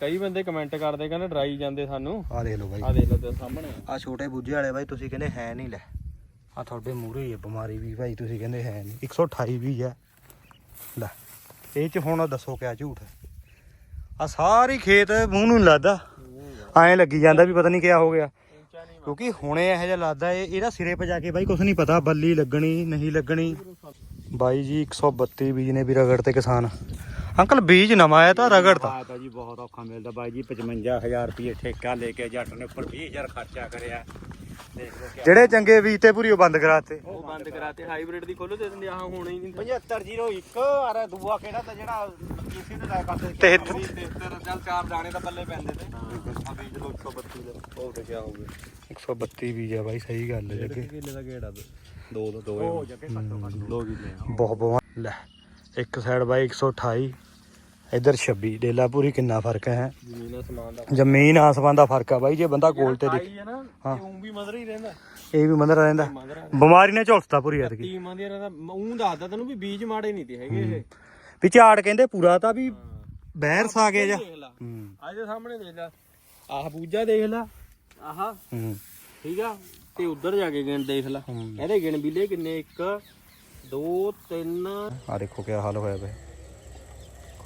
ਕਈ ਬੰਦੇ ਕਮੈਂਟ ਕਰਦੇ ਕਹਿੰਦੇ ਡਰਾਈ ਜਾਂਦੇ ਸਾਨੂੰ। ਆ ਦੇਖ ਲਓ ਬਾਈ। ਆ ਦੇਖ ਲਓ ਤੇ ਸਾਹਮਣੇ। ਆ ਛੋਟੇ ਬੂਝੇ ਵਾਲੇ ਬਾਈ ਤੁਸੀਂ ਕਹਿੰਦੇ ਹੈ ਨਹੀਂ ਲੈ। ਆ ਤੁਹਾਡੇ ਮੂਹਰੇ ਹੀ ਹੈ ਬਿਮਾਰੀ ਵੀ ਭਾਈ ਤੁਸੀਂ ਕਹਿੰਦੇ ਹੈ ਨਹੀਂ। 128 ਵੀ ਹੈ। ਲੈ ਇਹ ਚ ਹੁਣ ਦੱਸੋ ਕਿਆ ਝੂਠ ਹੈ। ਆ ਸਾਰੀ ਖੇਤ ਮੂੰਹ ਨੂੰ ਲੱਗਦਾ ਐਂ ਲੱਗੀ ਜਾਂਦਾ ਵੀ ਪਤਾ ਨਹੀਂ ਕਿਆ ਹੋ ਗਿਆ। ਕਿਉਂਕਿ ਹੁਣੇ ਇਹੋ ਜਿਹਾ ਲੱਗਦਾ ਇਹ ਇਹਦਾ ਸਿਰੇ 'ਤੇ ਜਾ ਕੇ ਬਾਈ ਕੁਝ ਨਹੀਂ ਪਤਾ ਬੱਲੀ ਲੱਗਣੀ ਨਹੀਂ ਲੱਗਣੀ। ਬਾਈ ਜੀ 132 ਬੀਜ ਨੇ ਵੀ ਰਗੜ ਤੇ ਕਿਸਾਨ। ਅੰਕਲ ਬੀਜ ਨਵਾਂ ਆਇਆ ਤਾਂ ਰਗੜ ਤਾਂ। ਆਇਆ ਤਾਂ ਜੀ ਬਹੁਤ ਔਖਾ ਮਿਲਦਾ ਬਾਈ ਜੀ 55000 ਰੁਪਏ ਠੇਕਾ ਲੈ ਕੇ ਜੱਟ ਨੇ ਉੱਪਰ 20000 ਖਰਚਾ ਕਰਿਆ। ਦੇਖ ਲਓ ਕਿਆ ਜਿਹੜੇ ਚੰਗੇ ਬੀਜ ਤੇ ਪੂਰੀ ਉਹ ਬੰਦ ਕਰਾਤੇ। ਉਹ ਬੰਦ ਕਰਾਤੇ ਹਾਈਬ੍ਰਿਡ ਦੀ ਖੋਲੋ ਦੇ ਦਿੰਦੇ ਆਹ ਹੋਣਾ ਹੀ ਨਹੀਂ 7501 ਅਰੇ ਦੂਆ ਕਿਹੜਾ ਤਾਂ ਜਿਹੜਾ ਕਿਸੇ ਨੇ ਲਾਇਆ ਕਰਦੇ ਤੇ- 73 ਚੱਲ ਚਾਰ ਦਾਣੇ ਤਾਂ ਬੱਲੇ ਪੈਂਦੇ ਤੇ ਆ ਬੀਜ ਲੋ 132 ਦਾ। ਉਹ ਤੇ ਕਿਆ ਹੋ ਗਿਆ 132 ਬੀਜ ਆ ਬਾਈ ਸਹੀ ਗੱਲ ਹੈ ਜੱਗੇ। ਕਿੱਲੇ ਦਾ ਗੇੜਾ ਦੋ ਦੋ ਦੋ ਉਹ ਜੱਗੇ ਘੱਟੋ ਘੱਟ ਦੋ ਕਿੱਲੇ ਬਹੁਤ ਬਹੁਤ। ਲੈ ਇੱਕ ਸਾਈਡ ਬਾਈ 128 ਇਧਰ 26 ਡੇਲਾ ਪੂਰੀ ਕਿੰਨਾ ਫ਼ਰਕ ਹੈ। ਜ਼ਮੀਨ ਅਸਮਾਨ ਦਾ ਜ਼ਮੀਨ ਆਸਮਾਨ ਦਾ ਫ਼ਰਕ ਆ ਬਾਈ ਜੇ ਬੰਦਾ ਕੋਲ ਤੇ ਦੇਖ ਹੈ ਨਾ ਹਾਂ। ਇਹ ਉਂ ਵੀ ਮਦਰ ਹੀ ਰਹਿੰਦਾ। ਇਹ ਵੀ ਮੰਦਰ ਰਹਿੰਦਾ। ਬਿਮਾਰੀ ਨੇ ਝੁਲਸਤਾ ਪੂਰੀ ਐਤਕੀ। ਟੀਮਾਂ ਦੀ ਰਹਿੰਦਾ। ਉਂ ਦੱਸਦਾ ਤੈਨੂੰ ਵੀ ਬੀਜ ਮਾੜੇ ਨਹੀਂ ਤੇ ਹੈਗੇ ਇਹ। ਵੀ ਝਾੜ ਕਹਿੰਦੇ ਪੂਰਾ ਤਾਂ ਵੀ ਬਹਿਰ ਸਾ ਗਿਆ ਜਾ। ਦੇਖ ਲਾ। ਹੂੰ। ਅੱਜ ਦੇ ਸਾਹਮਣੇ ਦੇਖ ਲੈ। ਆਹ ਬੂਜਾ ਦੇਖ ਲੈ। ਆਹ। ਠੀਕ ਆ? ਤੇ ਉਧਰ ਜਾ ਕੇ ਗਿਣ ਦੇਖ ਲੈ। ਇਹਦੇ ਗਿਣ ਵੀ ਲੈ ਕਿੰਨੇ? 1 2 3 ਆ ਦੇਖੋ ਕਿਆ ਹਾਲ ਹੋਇਆ ਪਿਆ।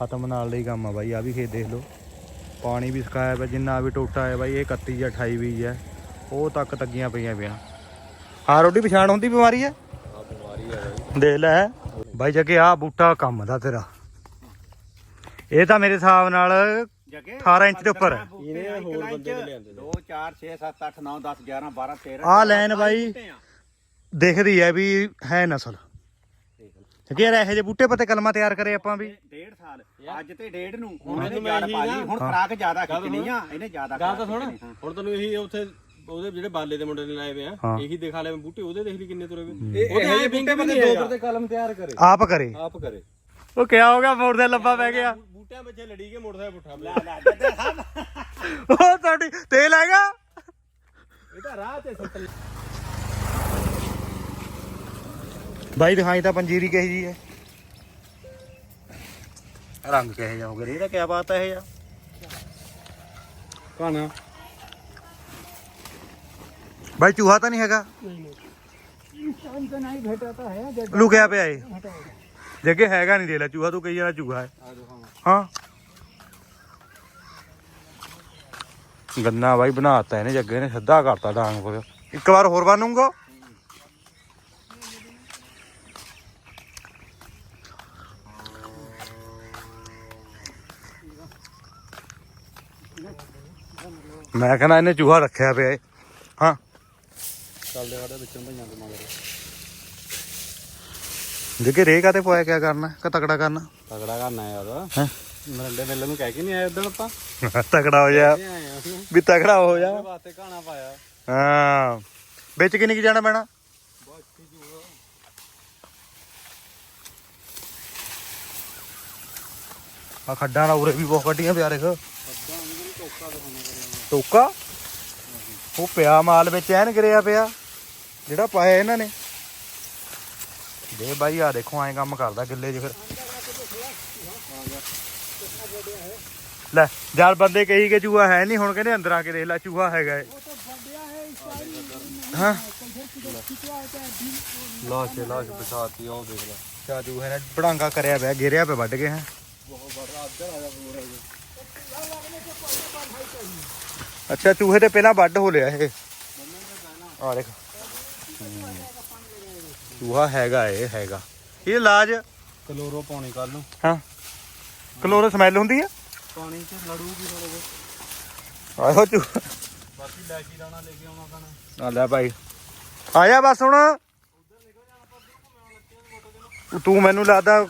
ਖਤਮ ਨਾਲ ਹੀ ਕੰਮ ਆ ਬਾਈ ਆ ਵੀ ਖੇਤ ਦੇਖ ਲਓ। ਪਾਣੀ ਵੀ ਸੁਕਾਇਆ ਪਿਆ ਜਿੰਨਾ ਵੀ ਟੋਟਾ ਹੈ ਬਾਈ ਇਹ 31 ਜਾਂ 28 ਬੀਜ ਹੈ। ਉਹ ਤੱਕ ਤੱਗੀਆਂ ਪਈਆਂ ਪਿਆ ਹਾਂ ਰੋਡੀ ਪਛਾਣ ਹੁੰਦੀ ਬਿਮਾਰੀ ਹੈ? ਆ ਬਿਮਾਰੀ ਆ ਬਾਈ ਦੇਖ ਲੈ। ਬਾਈ ਜੱਗੇ ਆ ਬੂਟਾ ਕੰਮ ਦਾ ਤੇਰਾ। ਇਹ ਤਾਂ ਮੇਰੇ ਹਿਸਾਬ ਨਾਲ ਜੱਗੇ 18 ਇੰਚ ਦੇ ਉੱਪਰ ਹੈ। ਇਹਨੇ ਹੋਰ ਬੰਦੇ ਨੇ ਲਿਆਂਦੇ 2 4 6 7 8 9 10 11 12 13 ਆਹ ਲਾਈਨ ਬਾਈ ਦਿਖਦੀ ਹੈ ਵੀ ਹੈ ਨਸਲ। ਕਿ ਯਾਰ ਇਹੋ ਜਿਹੇ ਬੂਟੇ ਪਤੇ ਕਲਮਾਂ ਤਿਆਰ ਕਰੇ ਆਪਾਂ ਵੀ। ਡੇਢ ਸਾਲ। ਅੱਜ ਤੇ ਡੇਢ ਨੂੰ। ਹੁਣ ਹੁਣ ਇਹਨੇ ਮੈਂ ਜ਼ਿਆਦਾ ਇਹੀ ਪਾ ਲਈ। ਨਾ- ਹੁਣ ਖਰਾਕ ਜ਼ਿਆਦਾ ਖਿੱਚਣੀ ਆ ਇਹਨੇ ਜ਼ਿਆਦਾ ਗੱਲ ਤਾਂ ਸੁਣ। ਹੁਣ ਤੈਨੂੰ ਇਹੀ ਉੱਥੇ ਉਹਦੇ ਜਿਹੜੇ ਬਾਲੇ ਦੇ ਮੁੰਡੇ ਨੇ ਲਾਏ ਵੇ ਆ। ਇਹੀ ਦਿਖਾ ਲੈ ਬੂਟੇ ਉਹਦੇ ਦੇਖ ਲਈ ਕਿੰਨੇ ਤੁਰੇ ਵੇ। ਇਹ ਇਹੋ ਬੂਟੇ ਬੰਦੇ ਦੋ ਪਰ ਤੇ ਕਲਮ ਤਿਆਰ ਕਰੇ। ਆਪ ਕਰੇ। ਆਪ ਕਰੇ। ਉਹ ਕਿਆ ਹੋ ਗਿਆ ਮੋੜ ਦੇ ਲੱਭਾ ਪੈ ਗਿਆ। ਬੂਟਿਆਂ ਪਿੱਛੇ ਲੜੀ ਕੇ ਮੋਟਰਸਾਈਕਲ ਪੁੱਠਾ। ਲੈ ਲੈ ਸਾਹਿਬ ਉਹ ਤੁਹਾਡੀ ਤੇਲ ਹੈਗਾ? ਇਹ ਤਾਂ ਰਾਹ ਤੇ ਸੁੱਟ ਬਾਈ ਦਿਖਾਈ ਤਾਂ ਪੰਜੀਰੀ ਕਹੀ ਜੀ ਹੈ। ਰੰਗ ਕਿਹੋ ਜਿਹਾ ਹੋ ਗਿਆ ਇਹਦਾ ਕਿਆ ਬਾਤ ਹੈ ਇਹ ਕਾਣਾ। ਬਾਈ ਚੂਹਾ ਤਾਂ ਨਹੀਂ ਹੈਗਾ? ਲੁਕਿਆ ਪਿਆ ਏ ਜੱਗੇ ਹੈਗਾ ਨਹੀਂ ਦੇ ਲੈ ਚੂਹਾ ਤੂੰ ਕਹੀ ਜਾਣਾ ਚੂਹਾ ਹੈ। ਆ ਹਾਂ। ਗੰਨਾ ਬਾਈ ਬਣਾਤਾ ਇਹਨੇ ਜੱਗੇ ਨੇ ਸਿੱਧਾ ਕਰਤਾ ਡਾਂਗ ਕੋਲ ਇੱਕ ਵਾਰ ਮੈਂ ਕਹਿੰਦਾ ਇਹਨੇ ਚੂਹਾ ਰੱਖਿਆ ਪਿਆ ਏ। ਹਾਂ। ਚੱਲਦੇ ਸਾਡੇ ਵਿੱਚੋਂ ਭਈਆਂ ਦੇ ਮਗਰ। ਜੱਗੇ ਰੇਹ ਕਾਤੇ ਪੋਇਆ ਕਿਆ ਕਰਨਾ ਕਿ ਤਕੜਾ ਕਰਨਾ? ਤਗੜਾ ਕਰਨਾ ਯਾਰ। ਹੈਂ? ਮਰੰਡੇ ਮੇਲੇ ਨੂੰ ਕਹਿ ਕੇ ਨਹੀਂ ਆਏ ਉਦੋਂ ਆਪਾਂ? ਤਕੜਾ ਹੋ ਜਾ। ਵੀ ਤਕੜਾ ਹੋ ਜਾ। ਵਾਸਤੇ ਘਾਣਾ ਪਾਇਆ। ਹਾਂ। ਵਿੱਚ ਕਿੰਨੀ ਕੀ ਜਾਣਾ ਪੈਣਾ? ਆ ਖੱਡਾਂ ਦਾ ਉਰੇ ਵੀ ਬਹੁਤ ਕੱਢੀਆਂ ਪਿਆ ਦੇਖ। ਟੋਕਾ। ਉਹ ਪਿਆ ਮਾਲ ਵਿੱਚ ਐਨ ਗਿਰਿਆ ਪਿਆ। ਜਿਹੜਾ ਪਾਇਆ ਇਹਨਾਂ ਨੇ। ਦੇ ਬਾਈ ਆ ਦੇਖੋ ਐਂ ਕੰਮ ਕਰਦਾ ਗਿੱਲੇ 'ਚ ਫਿਰ। ਲੈ ਜਦ ਬੰਦੇ ਕਹੀ ਕਿ ਚੂਹਾ ਹੈ ਨਹੀਂ ਹੁਣ ਕਹਿੰਦੇ ਅੰਦਰ ਆ ਕੇ ਦੇਖ ਲੈ ਚੂਹਾ ਹੈਗਾ ਏ ਹਾਂ। ਲਾਸ਼ ਲਾਸ਼ ਬਚਾਤੀ ਉਹ ਦੇਖ ਲੈ। ਚਾ ਚੂਹੇ ਨੇ ਬੜਾਂਗਾ ਕਰਿਆ ਪਿਆ ਗਿਰਿਆ ਪਿਆ ਵੱਢ ਕੇ ਹੈ। ਅੱਛਾ ਚੂਹੇ ਤੇ ਪਹਿਲਾਂ ਵੱਢ ਹੋ ਲਿਆ ਇਹ। ਆ ਦੇਖ। ਚੂਹਾ ਹੈਗਾ ਇਹ ਹੈਗਾ। ਇਹ ਇਲਾਜ? ਕਲੋਰੋ ਪਾਉਣੀ ਕੱਲ ਨੂੰ। ਹਾਂ। ਕਲੋਰੋ ਸਮੈਲ ਹੁੰਦੀ ਆ? ਪਾਣੀ ਚ ਲੜੂਗੀ ਥੋੜੇ ਆਹੋ ਚੂਹਾ ਬਾਕੀ ਲੈਕੀ ਦਾਣਾ ਲੈ ਕੇ ਆਉਣਾ ਪੈਣਾ। ਆ ਲੈ ਭਾਈ। ਆ ਜਾ ਬਸ ਹੁਣ। ਉਹ ਤੂੰ ਮੈਨੂੰ ਲੱਗਦਾ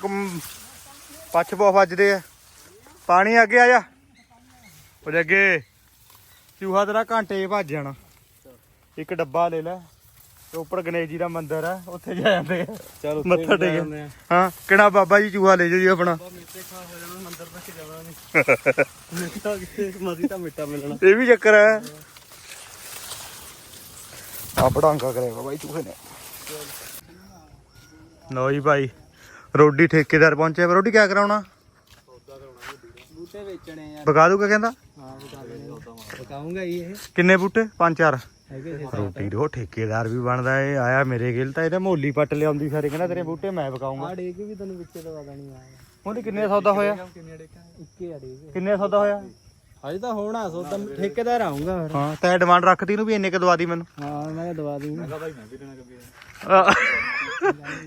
ਪੱਛ ਬਹੁਤ ਵੱਜਦੇ ਆ। ਪਾਣੀ ਅੱਗੇ ਆ ਜਾ। ਉਹਦੇ ਅੱਗੇ। ਚੂਹਾ ਤੇਰਾ ਘੰਟੇ 'ਚ ਭੱਜ ਜਾਣਾ। ਇੱਕ ਡੱਬਾ ਲੈ ਲੈ ਤੇ ਉੱਪਰ ਗਣੇਸ਼ ਜੀ ਦਾ ਮੰਦਿਰ ਆ ਉੱਥੇ ਜਾ ਜਾਂਦੇ ਆ। ਚਲ ਮੱਥਾ ਟੇਕ ਹਾਂ ਕਿਹੜਾ ਬਾਬਾ ਜੀ ਚੂਹਾ ਲੈ ਜਾਓ ਜੀ ਆਪਣਾ। ਮਿੱਟੇ ਖਾ ਹੋ ਜਾਣਾ ਮੰਦਰ ਤੱਕ ਜਾਣਾ ਨਹੀਂ। ਮਿੱਟਾ ਕਿਤੇ ਮਦੀ ਤਾਂ ਮਿੱਟਾ ਮਿਲਣਾ। ਇਹ ਵੀ ਚੱਕਰ ਹੈ। ਆ ਬੜਾਂਗਾ ਕਰੇਗਾ ਬਾਈ ਚੂਹੇ ਨੇ। ਲਓ ਜੀ ਭਾਈ ਰੋਡੀ ਠੇਕੇਦਾਰ ਪਹੁੰਚਿਆ। ਰੋਡੀ ਕਿਆ ਕਰਾਉਣਾ? ਬੂਟੇ ਵੇਚਣੇ ਆ। ਬਗਾ ਦੂਗਾ ਕਹਿੰਦਾ? ਹਾਂ ਬਕਾਉਂਗਾ ਇਹ। ਕਿੰਨੇ ਬੂਟੇ? ਪੰਜ ਚਾਰ। ਰੋਟੀ ਰੋ ਠੇਕੇਦਾਰ ਵੀ ਬਣਦਾ ਏ ਆਇਆ ਮੇਰੇ ਗਿਲ ਤਾਂ ਇਹਦੇ ਮੋਲੀ ਪੱਟ ਲਿਆਉਂਦੀ ਸਾਰੇ ਕਹਿੰਦਾ ਤੇਰੇ ਬੂਟੇ ਮੈਂ ਬਕਾਉਂਗਾ ਆ ਡੇਕ ਵੀ ਤੈਨੂੰ ਵਿੱਚੇ ਦਵਾ ਦੇਣੀ ਆ। ਉਹਦੀ ਕਿੰਨੇ ਸੌਦਾ ਹੋਇਆ? ਕਿੰਨੇ ਸੌਦਾ ਹੋਇਆ? ਹਜੇ ਤਾਂ ਹੋਣਾ ਸੋਦਾ ਠੇਕੇਦਾਰ ਆਉਂਗਾ ਫਿਰ। ਹਾਂ ਤੈਂ ਡਿਮਾਂਡ ਰੱਖਤੀ ਨੂੰ ਵੀ ਇੰਨੇ ਕ ਦਵਾ ਦੀ ਮੈਨੂੰ। ਹਾਂ ਮੈਂ ਦਵਾ ਦੂੰਗਾ। ਮੈਂ ਭਾਈ ਮੈਂ ਵੀ ਦੇਣਾ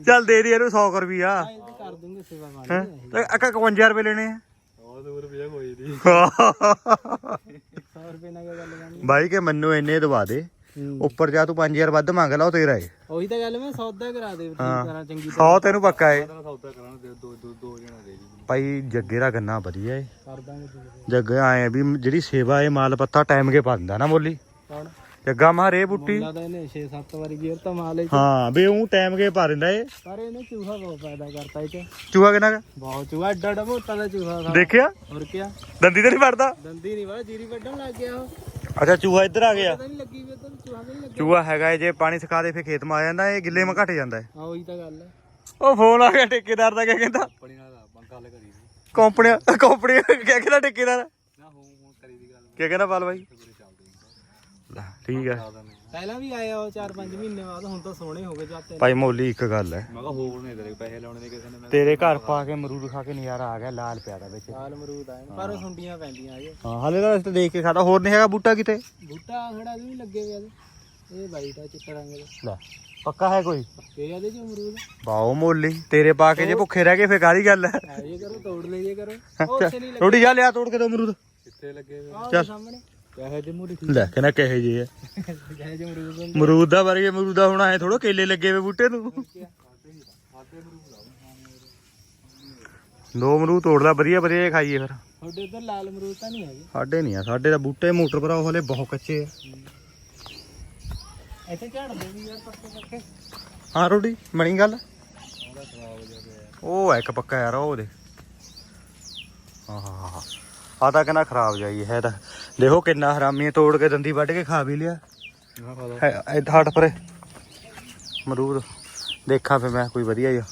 ਚੱਲ ਦੇ ਦੇ ਇਹਨੂੰ 100 ਰੁਪਿਆ ਕਰ ਦੂੰਗੇ ਸੇਵਾ ਹੈ? ਤੇ ਅਕਾ 51 ਰੁਪਏ ਲੈਣੇ ਆ। ਉਹ ਦੂਰ ਰੁਪਿਆ ਕੋਈ ਨਹੀਂ 100 ਰੁਪਏ ਨਾਲ ਕੀ ਗੱਲ ਕਰਨੀ ਬਾਈ ਕਿ ਮੈਨੂੰ ਇੰਨੇ ਦਵਾ ਦੇ। ਉੱਪਰ ਜਾ ਤੂੰ 5000 ਵੱਧ ਮੰਗ ਲਾ ਉਹ ਤੇਰਾ ਏ। ਉਹੀ ਤਾਂ ਗੱਲ ਮੈਂ ਸੌਦਾ ਕਰਾ ਦੇ ਠੀਕ ਹਾਂ। ਕਰਾਂ ਚੰਗੀ 100 ਤੈਨੂੰ ਪੱਕਾ ਏ। ਸੌਦਾ ਕਰਾਉਣਾ ਦੇ ਦੋ ਦੋ ਦੋ ਜਣਾ ਦੇ ਜੀ ਭਾਈ ਜੱਗੇ ਦਾ ਗੰਨਾ ਵਧੀਆ ਏ। ਕਰ ਦਾਂਗੇ ਜੱਗੇ ਆਏ ਵੀ ਜਿਹੜੀ ਸੇਵਾ ਏ ਮਾਲ ਪੱਤਾ ਟਾਈਮ ਕੇ ਪਾ ਦਿੰਦਾ ਨਾ ਮੋਲੀ। ਕੌਣ? ਜੱਗਾ ਮਾ ਰੇ ਬੁੱਟੀ। ਮੁੰਡਾ ਤਾਂ ਇਹਨੇ 6-7 ਵਾਰੀ ਗੇਰ ਤਾਂ ਮਾਲ ਇਹ 'ਚ। ਹਾਂ ਵੀ ਉਹ ਟਾਈਮ ਕੇ ਪਾ ਦਿੰਦਾ ਏ ਪਰ ਇਹਨੇ ਚੂਹਾ ਬਹੁਤ ਪੈਦਾ ਕਰਤਾ ਇਹ ਚ। ਚੂਹਾ ਕਿੰਨਾ ਕੁ? ਬਹੁਤ ਚੂਹਾ ਏਡਾ ਏਡਾ ਮੋਟਾ ਦਾ ਚੂਹਾ ਸਾਰਾ। ਦੇਖਿਆ? ਹੋਰ ਕਿਆ? ਦੰਦੀ ਤੇ ਨਹੀਂ ਵੜਦਾ ਦੰਦੀ ਨਹੀਂ ਵਾ ਜੀਰੀ ਵੱਢਣ ਲੱਗ ਗਿਆ ਉਹ। ਅੱਛਾ ਚੂਹਾ ਇੱਧਰ ਆ ਗਿਆ। ਪਤਾ ਨਹੀਂ ਲੱਗੀ ਵੀ ਤਾਂ ਚੂਹਾ ਨਹੀਂ ਲੱਗਿਆ। ਚੂਹਾ ਹੈਗਾ ਏ ਜੇ ਪਾਣੀ ਸੁਕਾ ਦੇ ਫੇ ਖੇਤ ਮਾ ਆ ਜਾਂਦਾ ਇਹ ਗਿੱਲੇ ਮਾ ਘਟ ਜਾਂਦਾ ਏ ਹਾਂ ਉਹੀ ਤਾਂ ਗੱਲ ਹੈ। ਉਹ ਫੋਨ ਆ ਗਿਆ ਠੇਕੇਦਾਰ ਦਾ ਕਿਆ ਕਹਿੰਦਾ? ਆਪਣੀ ਨਾਲ ਆਪਾਂ ਗੱਲ ਕਰੀ ਸੀ। ਕੰਪਨੀ ਕੰਪਨੀ ਕਿਆ ਕਹਿੰਦਾ ਠੇਕੇਦਾਰ? ਨਾ ਹੋ ਹੋ ਕਰੀ ਦੀ ਗੱਲ। ਕਿਆ ਕਹਿੰਦਾ ਪਾਲ ਬਾਈ? ਲੈ, ਠੀਕ ਹੈ। ਪਹਿਲਾਂ ਵੀ ਆਇਆ ਉਹ 4-5 ਮਹੀਨੇ ਬਾਅਦ ਹੁਣ ਤਾਂ ਸੋਹਣੇ ਹੋ ਗਏ ਜਾਂਦੇ ਭਾਈ ਮੋਲੀ ਇੱਕ ਗੱਲ ਹੈ। ਮੈਂ ਕਿਹਾ ਹੋਰ ਨਹੀਂ ਤੇਰੇ ਪੈਸੇ ਲਾਉਣੇ ਨੇ ਕਿਸੇ ਨੇ ਤੇਰੇ ਘਰ ਪਾ ਕੇ ਅਮਰੂਦ ਖਾ ਕੇ ਨਜ਼ਾਰਾ ਆ ਗਿਆ ਲਾਲ ਪਿਆ ਦਾ ਵਿੱਚ। ਲਾਲ ਅਮਰੂਦ ਆਏ ਪਰ ਉਹ ਸੁੰਡੀਆਂ ਪੈਂਦੀਆਂ ਅਜੇ ਹਾਂ ਹਲੇ ਤਾਂ ਰਸਤੇ ਦੇਖ ਕੇ ਖਾਦਾ ਹੋਰ ਨਹੀਂ ਹੈਗਾ ਬੂਟਾ ਕਿਤੇ? ਬੂਟਾ ਖੜਾ ਵੀ ਲੱਗੇ ਹੋਏ ਇਹਦੇ। ਇਹ ਬਾਈ ਦਾ ਚਿੱਟਾ ਰੰਗ ਦਾ। ਲੈ ਪੱਕਾ ਹੈ ਕੋਈ? ਇਹ ਇਹਦੇ ਚ ਅਮਰੂਦ? ਬਾਓ ਮੋਲੀ ਤੇਰੇ ਪਾ ਕੇ ਜੇ ਭੁੱਖੇ ਰਹਿ ਗਏ ਫੇ ਕਾਹਦੀ ਗੱਲ ਹੈ? ਆ ਇਹ ਕਰੋ ਤੋੜ ਲਈਏ ਕਰੋ। ਉਹ ਉੱਥੇ ਨਹੀਂ ਲੱਗੇ। ਰੋਟੀ ਜਾ ਲਿਆ ਤੋੜ ਕੇ ਦੋ ਅਮਰੂਦ। ਕਿੱਥੇ ਲੱਗੇ ਹੋਏ? ਚੱਲ। ਸਾਹਮਣੇ। ਕਹੇ ਦੇ ਮੂਰੀ ਲੈ ਕਹਿੰਦਾ ਕਹੇ ਜੇ ਕਹੇ ਜੇ ਹੁੰਦੇ ਅਮਰੂਦ ਦਾ ਵਰਗੇ ਅਮਰੂਦ ਦਾ ਹੁਣ ਐ ਥੋੜਾ ਕੇਲੇ ਲੱਗੇ ਵੇ ਬੂਟੇ ਨੂੰ। ਦੋ ਅਮਰੂਦ ਤੋੜ ਲੈ ਵਧੀਆ ਵਧੀਆ ਖਾਈਏ ਫਿਰ। ਤੁਹਾਡੇ ਉਧਰ ਲਾਲ ਅਮਰੂਦ ਤਾਂ ਨਹੀਂ ਹੈਗੇ? ਸਾਡੇ ਨਹੀਂ ਆ ਸਾਡੇ ਦਾ ਬੂਟੇ ਮੋਟਰ ਪਰ ਹਲੇ ਬਹੁਤ ਕੱਚੇ ਆ। ਇੱਥੇ ਝਾੜਦੇ ਵੀ ਯਾਰ ਪੱਕੇ ਪੱਕੇ। ਹਾਂ ਰੋਡੀ ਬਣੀ ਗੱਲ? ਉਹ ਇੱਕ ਪੱਕਾ ਯਾਰ ਉਹ ਦੇ। ਆਹ। ਆ ਤਾਂ ਕਹਿੰਦਾ ਖਰਾਬ ਜਾਈ ਹੈ ਤਾਂ। ਦੇਖੋ ਕਿੰਨਾ ਹਰਾਮੀ ਹੈ, ਤੋੜ ਕੇ ਦੰਦੀ ਵੱਢ ਕੇ ਖਾ ਵੀ ਲਿਆ। ਹੈ ਇੱਥੇ ਹਟ ਪਰੇ। ਮਰੂਦ ਦੇਖਾਂ ਫੇ ਮੈਂ ਕੋਈ ਵਧੀਆ ਜਿਹਾ।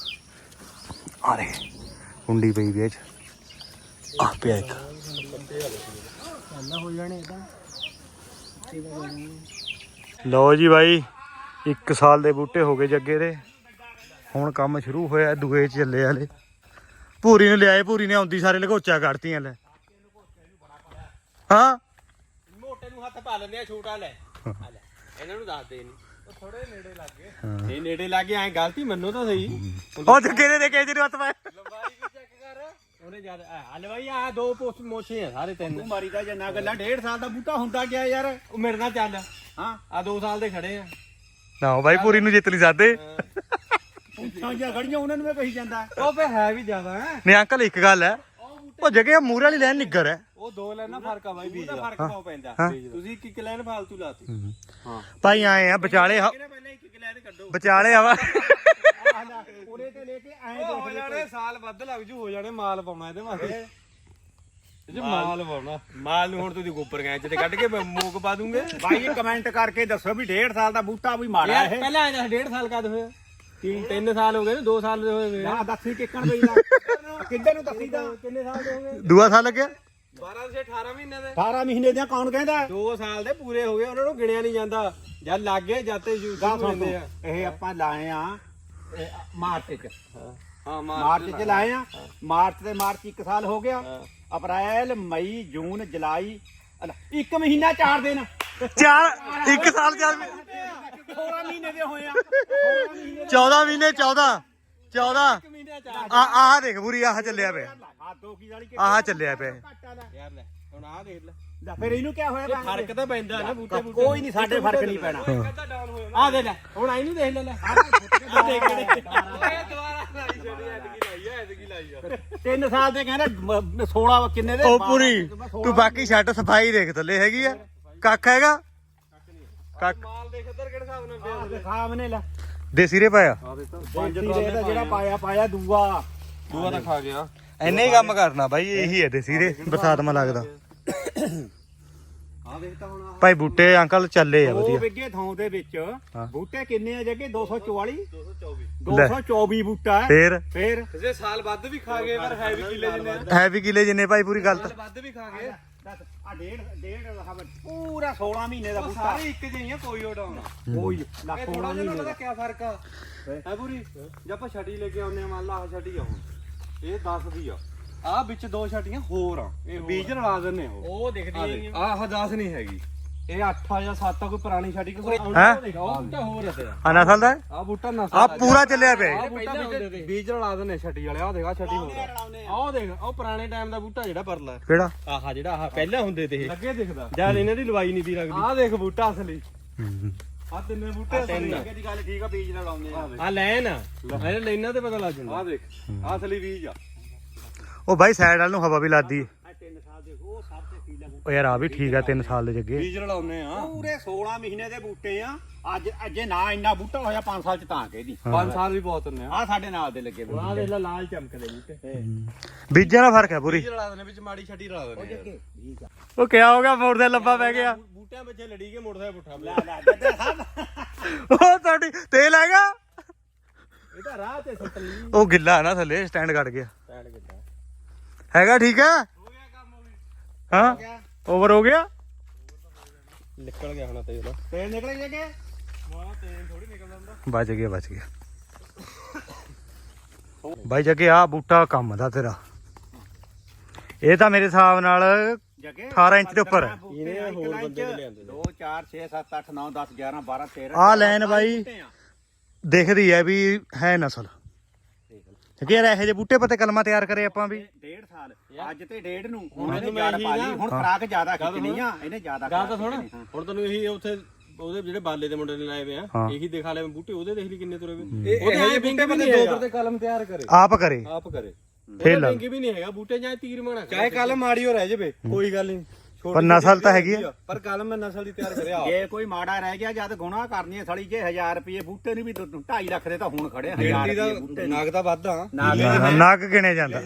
ਆ ਦੇ ਕੁੰਡੀ ਪਈ ਵੀ ਚ। ਆ ਪਿਆ ਇੱਕ। ਹੋ ਲਓ ਜੀ ਬਾਈ 1 ਸਾਲ ਦੇ ਬੂਟੇ ਹੋ ਗਏ ਜੱਗੇ ਦੇ। ਹੁਣ ਕੰਮ ਸ਼ੁਰੂ ਹੋਇਆ ਦੂਏ ਚ ਚੱਲੇ ਹਲੇ। ਪੂਰੀ ਨੂੰ ਲਿਆਏ ਪੂਰੀ ਨੇ ਆਉਂਦੀ ਸਾਰੇ ਲਗੋਚਾ ਕੱਢਤੀਆਂ ਲੈ। ਹਾਂ। ਮੋਟੇ ਨੂੰ ਹੱਥ ਪਾ ਲੈਂਦੇ ਆ ਛੋਟਾ ਲੈ। ਇਹਨਾਂ ਨੂੰ ਦੱਸ ਦੇ ਨਹੀਂ ਉਹ ਥੋੜੇ ਨੇੜੇ ਲੱਗ। ਗਏ। ਇਹ ਨੇੜੇ ਲੱਗ ਗਏ ਐ ਗਲਤੀ ਮੰਨੋ ਤਾਂ ਸਹੀ। ਉਹ ਜੱਗੇ ਦੇ ਦੇਖੇ ਜਿਹਨੂੰ ਹੱਥ ਪਾਇਆ ਲੰਬਾਈ ਵੀ ਚੈੱਕ ਕਰ। ਉਹਨੇ ਜਦ ਹਲ ਬਈ ਆ ਦੋ ਪੋਸਟ ਮੋਛੇ ਆ ਸਾਰੇ ਤਿੰਨ। ਤੂੰ ਮਾਰੀ ਦਾ ਜੰਨਾ ਗੱਲਾਂ ਡੇਢ ਸਾਲ ਦਾ ਬੂਟਾ ਹੁੰਦਾ ਗਿਆ ਯਾਰ? ਉਹ ਮੇਰੇ ਨਾਲ ਚੱਲ। ਹਾਂ। ਆ 2 ਸਾਲ ਦੇ ਖੜੇ ਆ। ਨਾ ਬਾਈ ਪੂਰੀ ਨੂੰ ਜਿੱਤ ਨਹੀਂ ਸਕਦੇ। ਪੁੱਛਾਂ ਜਾਂ ਖੜੀਆਂ ਉਹਨਾਂ ਨੂੰ ਮੈਂ ਕਹੀ ਜਾਂਦਾ। ਉਹ ਫੇ ਹੈ ਵੀ ਜ਼ਿਆਦਾ ਹੈ। ਨੇ ਅੰਕਲ ਇੱਕ ਗੱਲ ਹੈ। ਉਹ ਜੱਗੇ ਮੂਰੇ ਵਾਲੀ ਲੈਣ ਨਿੱਗਰ ਹੈ। ਉਹ ਦੋ ਲੈਣਾ ਫ਼ਰਕ ਆ ਬਾਈ ਬੀਜ ਦਾ। ਫ਼ਰਕ ਪਾਉ ਪੈਂਦਾ। ਹਾਂ। ਤੁਸੀਂ ਇੱਕ ਇੱਕ ਲਾਈਨ ਫਾਲਤੂ ਲਾਤੀ। ਹਾਂ ਭਾਈ ਆਏ ਆ ਵਿਚਾਲੇ ਹ- ਇਹਨੇ ਪਹਿਲਾਂ ਇੱਕ ਇੱਕ ਲੈਣ ਕੱਢੋ। ਵਿਚਾਲੇ ਆਵਾ ਉਹਨੇ ਤੇ ਲੈ ਕੇ ਐਂ ਉਹ ਹੋ ਜਾਣੇ ਸਾਲ ਵੱਧ ਲੱਗ ਜੂ ਹੋ ਜਾਣੇ ਮਾਲ ਪਾਉਣਾ ਇਹਦੇ ਮਾਥੇ ਇਹ ਚ ਮਾਲ ਪਾਉਣਾ। ਮਾਲ ਨੂੰ ਹੁਣ ਤੁਸੀਂ ਗੋਬਰ ਗੈਂ ਚ ਤੇ ਕੱਢ ਕੇ ਮੂਕ ਪਾ ਦੂੰਗੇ। ਬਾਈ ਕਮੈਂਟ ਕਰਕੇ ਦੱਸੋ ਵੀ ਡੇਢ ਸਾਲ ਦਾ ਬੂਟਾ ਵੀ ਮਾੜਾ ਇਹ। ਪਹਿਲਾਂ ਇਹਦਾ ਡੇਢ ਸਾਲ ਕਦ ਹੋਇਆ? ਤਿੰਨ ਤਿੰਨ ਸਾਲ ਹੋ ਗਏ ਨੇ 2 ਸਾਲ ਦੇ ਹੋਏ। ਨਾ ਦੱਸੀ ਕਿੱਕਣ ਬਈ ਦਾ। ਕਿੱਧਰ ਨੂੰ ਦੱਸੀ ਦਾ? ਕਿੰਨੇ ਸਾਲ ਦੇ ਹੋ ਗਏ ਦੂਆ ਸਾਲ ਲੱਗਿਆ? 12 ਸੇ 18 ਮਹੀਨੇ ਦੇ। 18 ਮਹੀਨੇ ਦੀਆਂ ਕੌਣ ਕਹਿੰਦਾ? 2 ਸਾਲ ਦੇ ਪੂਰੇ ਹੋ ਗਏ ਉਹਨਾਂ ਨੂੰ ਗਿਣਿਆ ਨਹੀਂ ਜਾਂਦਾ। ਜਦ ਲੱਗ ਗਏ ਜਾਤੇ ਯੂਜ਼ ਹੁੰਦੇ ਆ। ਇਹ ਆਪਾਂ ਲਾਏ ਆ ਮਾਰਚ ਚ। ਹਾਂ। ਮਾਰਚ ਚ ਲਾਏ। ਆ। ਮਾਰਚ ਤੇ ਮਾਰਚ ਇੱਕ ਸਾਲ ਹੋ ਗਿਆ। ਅਪ੍ਰੈਲ ਮਈ ਜੂਨ ਜੁਲਾਈ ਇੱਕ ਮਹੀਨਾ ਚਾਰ ਦਿਨ। ਚਾਰ ਇੱਕ ਸਾਲ ਚਾਰ 16 ਮਹੀਨੇ ਦੇ ਹੋਏ ਆ। 16 ਮਹੀਨੇ 14 ਮਹੀਨੇ 14 14 ਮਹੀਨੇ ਚਾਰ ਆ ਆਹ ਦੇਖ ਬੁਰੀ ਆਹ ਚੱਲਿਆ ਪਿਆ। ਆ ਦੋ ਕੀ ਵਾਲੀ ਆਹ ਚੱਲਿਆ ਪਿਆ ਯਾਰ ਲੈ ਹੁਣ ਆਹ ਦੇਖ ਲੈ ਲੈ ਫਿਰ ਇਹਨੂੰ ਕਿਆ ਹੋਇਆ ਇਹ ਫ਼ਰਕ ਤਾਂ ਪੈਂਦਾ ਨਾ ਬੂਟੇ ਬੂਟੇ ਕੋਈ ਨਹੀਂ ਸਾਡੇ ਫ਼ਰਕ ਨਹੀਂ ਪੈਣਾ। ਆ ਦੇ ਲੈ ਹੁਣ ਆਈ ਨੂੰ ਦੇਖ ਲੈ ਲੈ। ਆ ਦੇਖ ਕਿਹੜੇ ਇਹ ਦੁਬਾਰਾ ਲਾਈ ਛੜੀ ਐਤਕੀ ਲਾਈ ਐ ਐਤਕੀ ਲਾਈ ਆ। ਤਿੰਨ ਸਾਲ ਦੇ ਕਹਿੰਦੇ ਮ- 16 ਕਿੰਨੇ ਦੇ? ਉਹ ਪੂਰੀ ਤੂੰ ਬਾਕੀ ਛੱਡ ਸਫ਼ਾਈ ਦੇਖ ਥੱਲੇ ਹੈਗੀ ਆ। ਕੱਖ ਹੈਗਾ? ਕੱਖ ਮਾਲ ਦੇਖ ਇੱਧਰ ਕਿਹੜੇ ਹਿਸਾਬ ਨਾਲ ਪਿਆ ਸਾਹਮਣੇ ਲੈ ਦੇਸੀ ਰੇ ਪਾਇਆ? ਦੇਸੀ ਰੇਤ ਜਿਹੜਾ ਪਾਇਆ। ਪਾਇਆ ਦੂਆ। ਦੂਆ ਤਾਂ ਖਾ ਗਿਆ। ਐਨੇ ਹੀ ਕੰਮ ਕਰਨਾ ਬਾਈ ਇਹੀ ਹੈ ਦੇਸੀ ਰੇ ਬਰਸਾਤ ਮਾ ਲੱਗਦਾ। ਆ ਦੇਖ ਤਾਂ ਹੁਣ ਭਾਈ ਬੂਟੇ ਅੰਕਲ ਚੱਲੇ ਆ ਉਹ ਵਧੀਆ। ਵਿੱਗੇ ਥਾਂ ਦੇ ਵਿੱਚ ਹਾਂ। ਬੂਟੇ ਕਿੰਨੇ ਆ ਜੱਗੇ? 244 224 ਲੈ। 224 ਬੂਟਾ ਹੈ। ਫੇਰ? ਫੇਰ? ਜੇ ਸਾਲ ਵੱਧ ਵੀ ਖਾ ਗਏ ਪਰ ਹੈ ਵੀ ਕਿੱਲੇ ਜਿੰਨੇ? ਆ। ਹੈ ਵੀ ਕਿਲੇ ਜਿੰਨੇ ਭਾਈ ਪੂਰੀ ਗੱਲ ਤਾਂ ਸਾਲ ਵੱਧ ਵੀ ਖਾ ਗਏ। ਦੱਸ ਆ ਡੇਢ ਡੇਢ ਆਹ ਪੂਰਾ 16 ਮਹੀਨੇ ਦਾ ਉਹ ਬੂਟਾ। ਸਾਰੇ ਇੱਕ ਜਿਹੇ ਆ ਕੋਈ ਉਡਾਉਣਾ ਕੋਈ ਇਹ ਲੱਖ ਥੋੜਾ 16 ਜਿਹਾ ਮਹੀਨੇ ਪਤਾ ਦਾ ਕੀ ਫ਼ਰਕ ਆ? ਹੈ ਪੂਰੀ ਜੇ ਆਪਾਂ ਛਟੀ ਲੈ ਕੇ ਆਉਂਦੇ ਆ ਮੰਨ ਲਾ ਆਹ ਛਟੀ ਆ ਹੁਣ। ਇਹ 10 ਦੀ ਆ। ਆ ਵਿੱਚ ਦੋ ਛਟੀਆਂ ਹੋਰ ਆ। ਇਹ ਬੀਜ ਰਲਾ ਦਿੰਨੇ ਉਹ। ਉਹ ਦਿਖਦੀ ਆਹ 10 ਨਹੀਂ ਹੈਗੀ। ਇਹ 8 ਜਾਂ 7 ਆ ਕੋਈ ਪੁਰਾਣੀ ਛਟੀ ਕੋਈ ਹੈਂ? ਉਹ ਬੂਟਾ ਹੋਰ ਆ ਆ ਨਸਲ ਦਾ ਹੈ? ਆ ਬੂਟਾ ਨਸਲ ਆ ਪੂਰਾ ਚੱਲਿਆ ਪਿਆ। ਆ ਇਹ। ਬੂਟਾ ਵਿੱਚ ਬੀਜ ਰਲਾ ਦਿੰਨੇ ਛਟੀ ਵਾਲੇ ਆ ਦੇਖ ਆ ਛਟੀ ਹੋਰ ਆ। ਆਹ ਦੇਖ ਉਹ ਪੁਰਾਣੇ ਟਾਈਮ ਦਾ ਬੂਟਾ ਜਿਹੜਾ ਪਰਲਾ ਕਿਹੜਾ? ਆਹ ਜਿਹੜਾ ਆਹ ਪਹਿਲਾਂ ਹੁੰਦੇ ਤੇ ਲੱਗੇ ਦਿਖਦਾ। ਜਦ ਇਹਨਾਂ ਦੀ ਲਵਾਈ ਨਹੀਂ ਦੀ ਲੱਗਦੀ। ਆ ਦੇਖ ਬੂਟਾ ਅਸਲੀ। ਹੂੰ। ਆ ਤਿੰਨੇ ਬੂਟੇ ਅਸਲੀ। ਆ। ਦੀ ਗੱਲ ਠੀਕ ਆ ਬੀਜ ਨਾਲ ਲਾਉਂਦੇ ਆ। ਆ। ਲੈਨ ਇਹ ਲੈਣਾ ਤੇ ਪਤਾ ਲੱਗ ਜਾਂਦਾ। ਆ ਦੇਖ ਆ ਅਸਲੀ ਬੀਜ ਆ। ਉਹ ਭਾਈ ਸਾਈਡ ਵਾਲ ਨੂੰ ਹਵਾ ਵੀ ਲੱਗਦੀ ਹੈ। ਆ 3 ਸਾਲ ਦੇ ਉਹ ਯਾਰ ਆ ਵੀ ਠੀਕ ਆ 3 ਸਾਲ ਦੇ ਜੱਗੇ। ਬੀਜ ਰਲਾਉਨੇ ਆ। ਪੂਰੇ 16 ਮਹੀਨੇ ਦੇ ਬੂਟੇ ਆ। ਅੱਜ ਅਜੇ ਨਾ ਇੰਨਾ ਬੂਟਾ ਹੋਇਆ 5 ਸਾਲ ਚ ਤਾਂ ਕਹਿਦੀ 5 ਸਾਲ ਵੀ ਬਹੁਤ ਹੁੰਨੇ ਆ। ਆ ਸਾਡੇ ਨਾਲ ਦੇ ਲੱਗੇ ਆ ਦੇਖ ਲੈ ਲਾਲ ਚਮਕਦੇ ਬੂਟੇ। ਬੀਜਾਂ ਦਾ ਫ਼ਰਕ ਹੈ ਪੂਰੀ। ਬੀਜ ਰਲਾ ਦਿੰਨੇ ਵਿੱਚ ਮਾੜੀ ਛਟੀ ਰਲਾ ਦਿੰਨੇ ਠੀਕ ਆ। ਉਹ ਕਿਆ ਹੋ ਗਿਆ ਮੋੜ ਦੇ ਲੱਭਾ ਪੈ ਗਿਆ। ਬੂਟਿਆਂ ਵਿੱਚ ਲੜੀ ਕੇ ਮੁੜਦਾ ਪੁੱਠਾ ਲੈ ਲੈ ਜੱਦਾ ਸਾਹਿਬ ਉਹ ਤੁਹਾਡੀ ਤੇਲ ਹੈਗਾ? ਇਹ ਤਾਂ ਰਾਹ ਤੇ ਸੁੱਟ ਲਈ। ਉਹ ਗਿੱਲਾ ਨਾ ਥੱਲੇ ਸਟੈਂਡ ਕੱਢ ਗਿਆ। ਹੈਗਾ ਠੀਕ ਗਿਆ ਹਾਂ? ਗਿਆ। ਓਵਰ ਹੋ ਗਿਆ? ਨਿਕਲ ਗਿਆ ਹੁਣ ਤੇਲ। ਤੇਲ ਨਿਕਲ ਜਗੇ ਮਾਂ ਤੇਲ ਥੋੜੀ ਨਿਕਲਦਾ ਹੁੰਦਾ। ਬਚ ਗਿਆ ਬਚ ਗਿਆ। ਬਾਈ ਜੱਗੇ ਆ ਬੂਟਾ ਕੰਮ ਦਾ ਤੇਰਾ। ਇਹ ਤਾਂ ਮੇਰੇ ਹਿਸਾਬ ਨਾਲ ਜਗੇ 18 ਇੰਚ ਦੇ ਉੱਪਰ। ਇਹਨੇ ਹੋਰ ਬੰਦੇ ਨੇ ਲਿਆਂਦੇ 2 4 6 7 8 9 10 11 12 13 ਆਹ ਲਾਈਨ ਬਾਈ ਦਿਖਦੀ ਹੈ ਵੀ ਹੈ ਨਸਲ। ਕਿ ਯਾਰ ਇਹੋ ਜਿਹੇ ਬੂਟੇ ਪਤੇ ਕਲਮਾਂ ਤਿਆਰ ਕਰੇ ਆਪਾਂ ਵੀ। ਡੇਢ ਸਾਲ। ਅੱਜ ਤੇ ਡੇਢ ਨੂੰ। ਹੁਣ ਇਹਨੇ ਇਹੀ ਪਾ ਲਈ। ਹੁਣ ਖਰਾਕ ਜ਼ਿਆਦਾ ਖਿੱਚਣੀ ਆ। ਇਹਨੇ ਜ਼ਿਆਦਾ ਗੱਲ ਤਾਂ ਸੁਣ। ਹੁਣ ਤੈਨੂੰ ਇਹੀ ਉੱਥੇ ਉਹਦੇ ਜਿਹੜੇ ਬਾਲੇ ਦੇ ਮੁੰਡੇ ਨੇ ਲਾਏ ਵੇ ਆ। ਇਹੀ ਦਿਖਾ ਲੈ ਬੂਟੇ ਉਹਦੇ ਦੇਖ ਲਈ ਕਿੰਨੇ ਤੁਰੇ ਵੇ। ਇਹ- ਉਹਦੇ ਆਏ ਬੂਟੇ ਬੰਦੇ ਦੋ ਪਰ ਤੇ ਕਲਮ ਤਿਆਰ ਕਰੇ। ਆਪ ਕਰੇ। ਆਪ ਕਰੇ। ਫੇਰ ਲਾ। ਮਹਿੰਗੀ ਵੀ ਨਹੀਂ ਹੈਗਾ ਬੂਟੇ ਜਾਂ ਤੀਰ ਮਣਾ ਚਾਹੇ ਕਲਮ ਮਾੜੀ ਹੋ ਰਹਿ ਜਵੇ ਕੋਈ ਗੱਲ ਨਹੀਂ। ਪਰ ਨਸਲ ਤਾਂ ਹੈਗੀ ਆ। ਪਰ ਕਲਮ ਮੈਂ ਨਸਲ ਦੀ ਤਿਆਰ ਕਰਿਆ। ਜੇ ਕੋਈ ਮਾੜਾ ਰਹਿ ਗਿਆ ਜਦ ਗੁਨਾਹ ਕਰਨੀ ਹੈ ਸੜੀ ਜੇ 1000 ਰੁਪਏ ਬੂਟੇ ਨੂੰ ਵੀ 2.5 ਲੱਖ ਦੇ ਤਾਂ ਹੁਣ ਖੜੇ 1000 ਗਿਣਤੀ ਰੁਪਏ ਬੂਟੇ। ਨਾਗ ਦਾ ਵਾਧਾ ਨਾਗ ਗਿਣਿਆ ਜਾਂਦਾ।